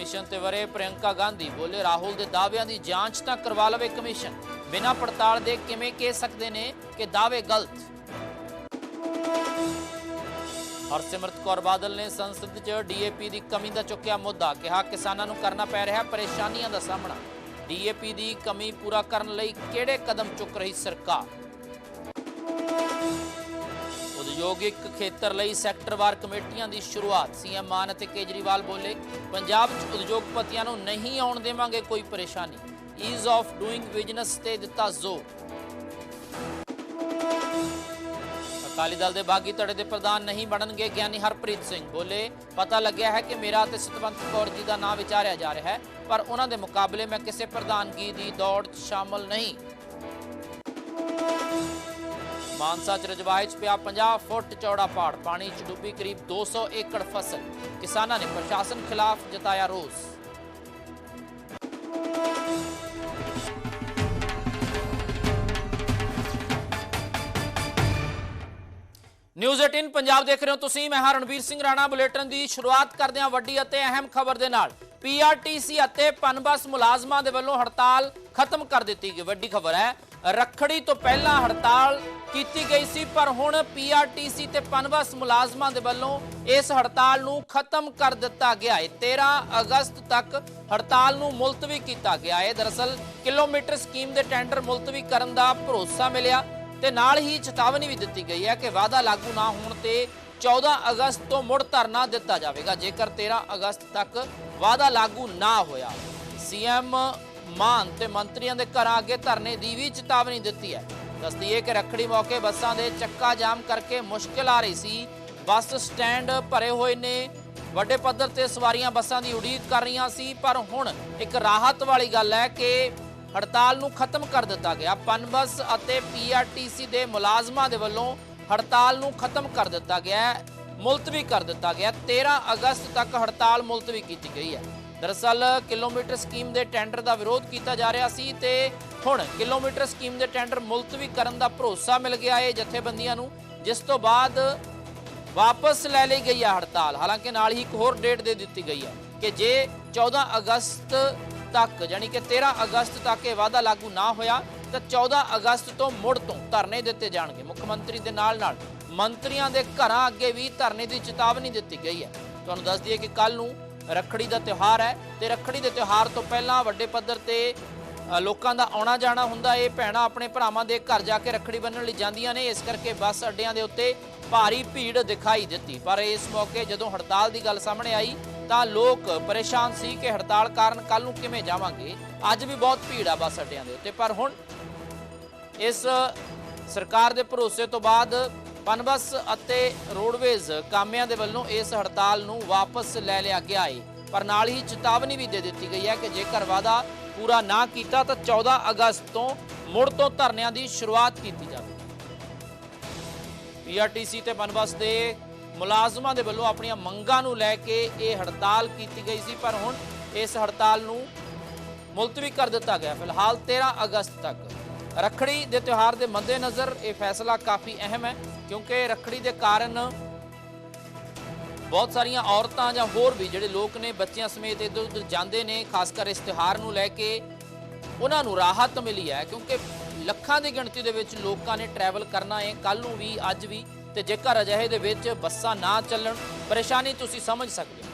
Commission ਤੇ ਵਰੇ ਪ੍ਰਿਯੰਕਾ ਗਾਂਧੀ ਬੋਲੇ, ਰਾਹੁਲ ਦੇ ਦਾਅਵਿਆਂ ਦੀ ਜਾਂਚ ਤਾਂ ਕਰਵਾ ਲਵੇ ਕਮਿਸ਼ਨ। ਬਿਨਾਂ ਪੜਤਾਲ ਦੇ ਕਿਵੇਂ ਕਹਿ ਸਕਦੇ ਨੇ ਕਿ ਦਾਅਵੇ ਗਲਤ? ਹਰਸਿਮਰਤ ਕੌਰ ਬਾਦਲ ਨੇ ਸੰਸਦ 'ਚ ਡੀਏਪੀ ਦੀ ਕਮੀ ਦਾ ਚੁੱਕਿਆ ਮੁੱਦਾ, ਕਿਹਾ ਕਿਸਾਨਾਂ ਨੂੰ ਕਰਨਾ ਪੈ ਰਿਹਾ ਪਰੇਸ਼ਾਨੀਆਂ ਦਾ ਸਾਹਮਣਾ। ਡੀਏਪੀ ਦੀ ਕਮੀ ਪੂਰਾ ਕਰਨ ਲਈ ਕਿਹੜੇ ਕਦਮ ਚੁੱਕ ਰਹੀ ਸਰਕਾਰ? ਉਦਯੋਗਿਕ ਖੇਤਰ ਲਈ ਸੈਕਟਰਵਾਰ ਕਮੇਟੀਆਂ ਦੀ ਸ਼ੁਰੂਆਤ। ਸੀਐਮ ਮਾਨ ਅਤੇ ਕੇਜਰੀਵਾਲ ਬੋਲੇ, ਪੰਜਾਬ 'ਚ ਉਦਯੋਗਪਤੀਆਂ ਨੂੰ ਨਹੀਂ ਆਉਣ ਦੇਵਾਂਗੇ ਕੋਈ ਪਰੇਸ਼ਾਨੀ। ਈਜ਼ ਆਫ ਡੂਇੰਗ ਬਿਜ਼ਨਸ ਤੇ ਦਿੱਤਾ ਜ਼ੋਰ। ਅਕਾਲੀ ਦਲ ਦੇ ਬਾਗੀ ਧੜੇ ਦੇ ਪ੍ਰਧਾਨ ਨਹੀਂ ਬਣਨਗੇ ਗਿਆਨੀ ਹਰਪ੍ਰੀਤ ਸਿੰਘ। ਬੋਲੇ, ਪਤਾ ਲੱਗਿਆ ਹੈ ਕਿ ਮੇਰਾ ਤੇ ਸਤਵੰਤ ਕੌਰ ਜੀ ਦਾ ਨਾਮ ਵਿਚਾਰਿਆ ਜਾ ਰਿਹਾ ਹੈ, ਪਰ ਉਹਨਾਂ ਦੇ ਮੁਕਾਬਲੇ ਮੈਂ ਕਿਸੇ ਪ੍ਰਧਾਨਗੀ ਦੀ ਦੌੜ 'ਚ ਸ਼ਾਮਲ ਨਹੀਂ। ਮਾਨਸਾ ਚ ਰਜਵਾਏ ਚ ਪਿਆ 50 ਫੁੱਟ ਚੌੜਾ ਪਾੜ ਪਾਣੀ ਚ ਡੁੱਬੀ ਕਰੀਬ 200 ਏਕੜ ਫਸਲ ਕਿਸਾਨਾਂ ਨੇ ਪ੍ਰਸ਼ਾਸਨ ਖਿਲਾਫ ਜਤਾਇਆ ਰੋਸ ਨਿਊਜ਼ 18 ਪੰਜਾਬ ਦੇਖ ਰਹੇ ਹੋ ਤੁਸੀਂ ਮੈਂ ਹਾਂ ਰਣਵੀਰ ਸਿੰਘ ਰਾਣਾ ਬੁਲੇਟਿਨ ਦੀ ਸ਼ੁਰੂਆਤ ਕਰਦੇ ਹਾਂ ਵੱਡੀ ਅਤੇ ਅਹਿਮ ਖਬਰ ਦੇ ਨਾਲ ਪੀਆਰਟੀਸੀ ਅਤੇ ਪਨਬਸ ਮੁਲਾਜ਼ਮਾਂ ਦੇ ਵੱਲੋਂ ਹੜਤਾਲ ਖਤਮ ਕਰ ਦਿੱਤੀ ਗਈ ਵੱਡੀ ਖਬਰ ਹੈ ਰੱਖੜੀ ਤੋਂ ਪਹਿਲਾਂ ਹੜਤਾਲ ਕੀਤੀ ਗਈ ਸੀ, ਪਰ ਹੁਣ ਪੀਆਰਟੀਸੀ ਤੇ ਪਨਬਸ ਮੁਲਾਜ਼ਮਾਂ ਦੇ ਵੱਲੋਂ ਇਸ ਹੜਤਾਲ ਨੂੰ ਖਤਮ ਕਰ ਦਿੱਤਾ ਗਿਆ ਹੈ। 13 ਅਗਸਤ ਤੱਕ ਹੜਤਾਲ ਨੂੰ ਮੁਲਤਵੀ ਕੀਤਾ ਗਿਆ ਹੈ। ਦਰਅਸਲ, ਕਿਲੋਮੀਟਰ ਸਕੀਮ ਦੇ ਟੈਂਡਰ ਮੁਲਤਵੀ ਕਰਨ ਦਾ ਭਰੋਸਾ ਮਿਲਿਆ ਤੇ ਨਾਲ ਹੀ ਚੇਤਾਵਨੀ ਵੀ ਦਿੱਤੀ ਗਈ ਹੈ ਕਿ ਵਾਅਦਾ ਲਾਗੂ ਨਾ ਹੋਣ ਤੇ 14 ਅਗਸਤ ਤੋਂ ਮੁੜ ਧਰਨਾ ਦਿੱਤਾ ਜਾਵੇਗਾ। ਜੇਕਰ 13 ਅਗਸਤ ਤੱਕ ਵਾਅਦਾ ਲਾਗੂ ਨਾ ਹੋਇਆ, ਸੀਐਮ ਮਾਨ ਤੇ ਮੰਤਰੀਆਂ ਦੇ ਘਰਾਂ ਅੱਗੇ ਧਰਨੇ ਦੀ ਵੀ ਚੇਤਾਵਨੀ ਦਿੱਤੀ ਹੈ। ਦੱਸਦੀ ਹੈ ਕਿ ਰੱਖੜੀ ਮੌਕੇ ਬੱਸਾਂ ਦੇ ਚੱਕਾ ਜਾਮ ਕਰਕੇ ਮੁਸ਼ਕਿਲ ਆ ਰਹੀ ਸੀ। ਬੱਸ ਸਟੈਂਡ ਭਰੇ ਹੋਏ ਨੇ। ਵੱਡੇ ਪੱਧਰ ਤੇ ਸਵਾਰੀਆਂ ਬੱਸਾਂ ਦੀ ਉਡੀਕ ਕਰ ਰਹੀਆਂ ਸੀ, ਪਰ ਹੁਣ ਇੱਕ ਰਾਹਤ ਵਾਲੀ ਗੱਲ ਹੈ ਕਿ ਹੜਤਾਲ ਨੂੰ ਖਤਮ ਕਰ ਦਿੱਤਾ ਗਿਆ। ਪਨਬਸ ਅਤੇ ਪੀਆਰਟੀਸੀ ਦੇ ਮੁਲਾਜ਼ਮਾਂ ਦੇ ਵੱਲੋਂ ਹੜਤਾਲ ਨੂੰ ਖਤਮ ਕਰ ਦਿੱਤਾ ਗਿਆ ਮੁਲਤਵੀ ਕਰ ਦਿੱਤਾ ਗਿਆ 13 ਅਗਸਤ ਤੱਕ ਹੜਤਾਲ ਮੁਲਤਵੀ ਕੀਤੀ ਗਈ ਹੈ। ਦਰਅਸਲ ਕਿਲੋਮੀਟਰ ਸਕੀਮ ਦੇ ਟੈਂਡਰ ਦਾ ਵਿਰੋਧ ਕੀਤਾ ਜਾ ਰਿਹਾ ਸੀ ਤੇ ਹੁਣ ਕਿਲੋਮੀਟਰ ਸਕੀਮ ਦੇ ਟੈਂਡਰ ਮੁਲਤਵੀ ਕਰਨ ਦਾ ਭਰੋਸਾ ਮਿਲ ਗਿਆ ਹੈ ਜਥੇਬੰਦੀਆਂ ਨੂੰ, ਜਿਸ ਤੋਂ ਬਾਅਦ ਵਾਪਸ ਲੈ ਲਈ ਗਈ ਹੈ ਹੜਤਾਲ। ਹਾਲਾਂਕਿ ਨਾਲ ਹੀ ਇੱਕ ਹੋਰ ਡੇਟ ਦੇ ਦਿੱਤੀ ਗਈ ਹੈ ਕਿ ਜੇ 14 ਅਗਸਤ ਤੱਕ, ਯਾਨੀ ਕਿ 13 ਅਗਸਤ ਤੱਕ ਇਹ ਵਾਅਦਾ ਲਾਗੂ ਨਾ ਹੋਇਆ, ਤਾਂ 14 ਅਗਸਤ ਤੋਂ ਮੁੜ ਤੋਂ ਧਰਨੇ ਦਿੱਤੇ ਜਾਣਗੇ। ਮੁੱਖ ਮੰਤਰੀ ਦੇ ਨਾਲ ਨਾਲ ਮੰਤਰੀਆਂ ਦੇ ਘਰਾਂ ਅੱਗੇ ਵੀ ਧਰਨੇ ਦੀ ਚੇਤਾਵਨੀ ਦਿੱਤੀ ਗਈ ਹੈ। ਤੁਹਾਨੂੰ ਦੱਸ ਦਈਏ ਕਿ ਕੱਲ ਨੂੰ ਰੱਖੜੀ ਦਾ ਤਿਉਹਾਰ ਹੈ ਤੇ ਰੱਖੜੀ ਦੇ ਤਿਉਹਾਰ ਤੋਂ ਪਹਿਲਾਂ ਵੱਡੇ ਪੱਧਰ ਤੇ ਲੋਕਾਂ ਦਾ ਆਉਣਾ ਜਾਣਾ ਹੁੰਦਾ। ਇਹ ਭੈਣਾਂ ਆਪਣੇ ਭਰਾਵਾਂ ਦੇ ਘਰ ਜਾ ਕੇ ਰੱਖੜੀ ਬੰਨਣ ਲਈ ਜਾਂਦੀਆਂ ਨੇ। ਇਸ ਕਰਕੇ ਬੱਸ ਅੱਡਿਆਂ ਦੇ ਉੱਤੇ ਭਾਰੀ ਭੀੜ ਦਿਖਾਈ ਦਿੱਤੀ। ਪਰ ਇਸ ਮੌਕੇ ਜਦੋਂ ਹੜਤਾਲ ਦੀ ਗੱਲ ਸਾਹਮਣੇ ਆਈ, ਤਾਂ ਲੋਕ ਪਰੇਸ਼ਾਨ ਸੀ ਕਿ ਹੜਤਾਲ ਕਾਰਨ ਕੱਲ ਨੂੰ ਕਿਵੇਂ ਜਾਵਾਂਗੇ। ਅੱਜ ਵੀ ਬਹੁਤ ਭੀੜ ਆ ਬੱਸ ਅੱਡਿਆਂ ਦੇ ਉੱਤੇ। ਪਰ ਹੁਣ ਇਸ ਸਰਕਾਰ ਦੇ ਭਰੋਸੇ ਤੋਂ ਬਾਅਦ ਪਨਬਸ ਅਤੇ ਰੋਡਵੇਜ਼ ਕਾਮਿਆਂ ਦੇ ਵੱਲੋਂ ਇਸ ਹੜਤਾਲ ਨੂੰ ਵਾਪਸ ਲੈ ਲਿਆ ਗਿਆ ਹੈ ਪਰ ਨਾਲ ਹੀ ਚੇਤਾਵਨੀ ਵੀ ਦੇ ਦਿੱਤੀ ਗਈ ਹੈ ਕਿ ਜੇਕਰ ਵਾਅਦਾ ਪੂਰਾ ਨਾ ਕੀਤਾ ਤਾਂ 14 ਅਗਸਤ ਤੋਂ ਮੁੜ ਤੋਂ ਧਰਨਿਆਂ ਦੀ ਸ਼ੁਰੂਆਤ ਕੀਤੀ ਜਾਵੇਗੀ। ਪੀਆਰਟੀਸੀ ਤੇ ਪਨਬਸ ਦੇ ਮੁਲਾਜ਼ਮਾਂ ਦੇ ਵੱਲੋਂ ਆਪਣੀਆਂ ਮੰਗਾਂ ਨੂੰ ਲੈ ਕੇ ਇਹ ਹੜਤਾਲ ਕੀਤੀ ਗਈ ਸੀ, ਪਰ ਹੁਣ ਇਸ ਹੜਤਾਲ ਨੂੰ ਮੁਲਤਵੀ ਕਰ ਦਿੱਤਾ ਗਿਆ। ਫਿਲਹਾਲ 13 ਅਗਸਤ ਤੱਕ ਰੱਖੜੀ ਦੇ ਤਿਉਹਾਰ ਦੇ ਮੱਦੇਨਜ਼ਰ ਇਹ ਫੈਸਲਾ ਕਾਫੀ ਅਹਿਮ ਹੈ। ਕਿਉਂਕਿ ਰੱਖੜੀ ਦੇ ਕਾਰਨ ਬਹੁਤ ਸਾਰੀਆਂ ਔਰਤਾਂ ਜਾਂ ਹੋਰ ਵੀ ਜਿਹੜੇ ਲੋਕ ਨੇ, ਬੱਚਿਆਂ ਸਮੇਤ ਇੱਧਰ ਉੱਧਰ ਜਾਂਦੇ ਨੇ, ਖਾਸ ਕਰ ਇਸ ਤਿਉਹਾਰ ਨੂੰ ਲੈ ਕੇ, ਉਹਨਾਂ ਨੂੰ ਰਾਹਤ ਮਿਲੀ ਹੈ ਕਿਉਂਕਿ ਲੱਖਾਂ ਦੀ ਗਿਣਤੀ ਦੇ ਵਿੱਚ ਲੋਕਾਂ ਨੇ ਟਰੈਵਲ ਕਰਨਾ ਹੈ। ਕੱਲ ਨੂੰ ਵੀ, ਅੱਜ ਵੀ ਤੇ ਜੇਕਰ ਅਜਿਹੇ ਦੇ ਵਿੱਚ ਬੱਸਾਂ ਨਾ ਚੱਲਣ, ਪਰੇਸ਼ਾਨੀ ਤੁਸੀਂ ਸਮਝ ਸਕਦੇ ਹੋ।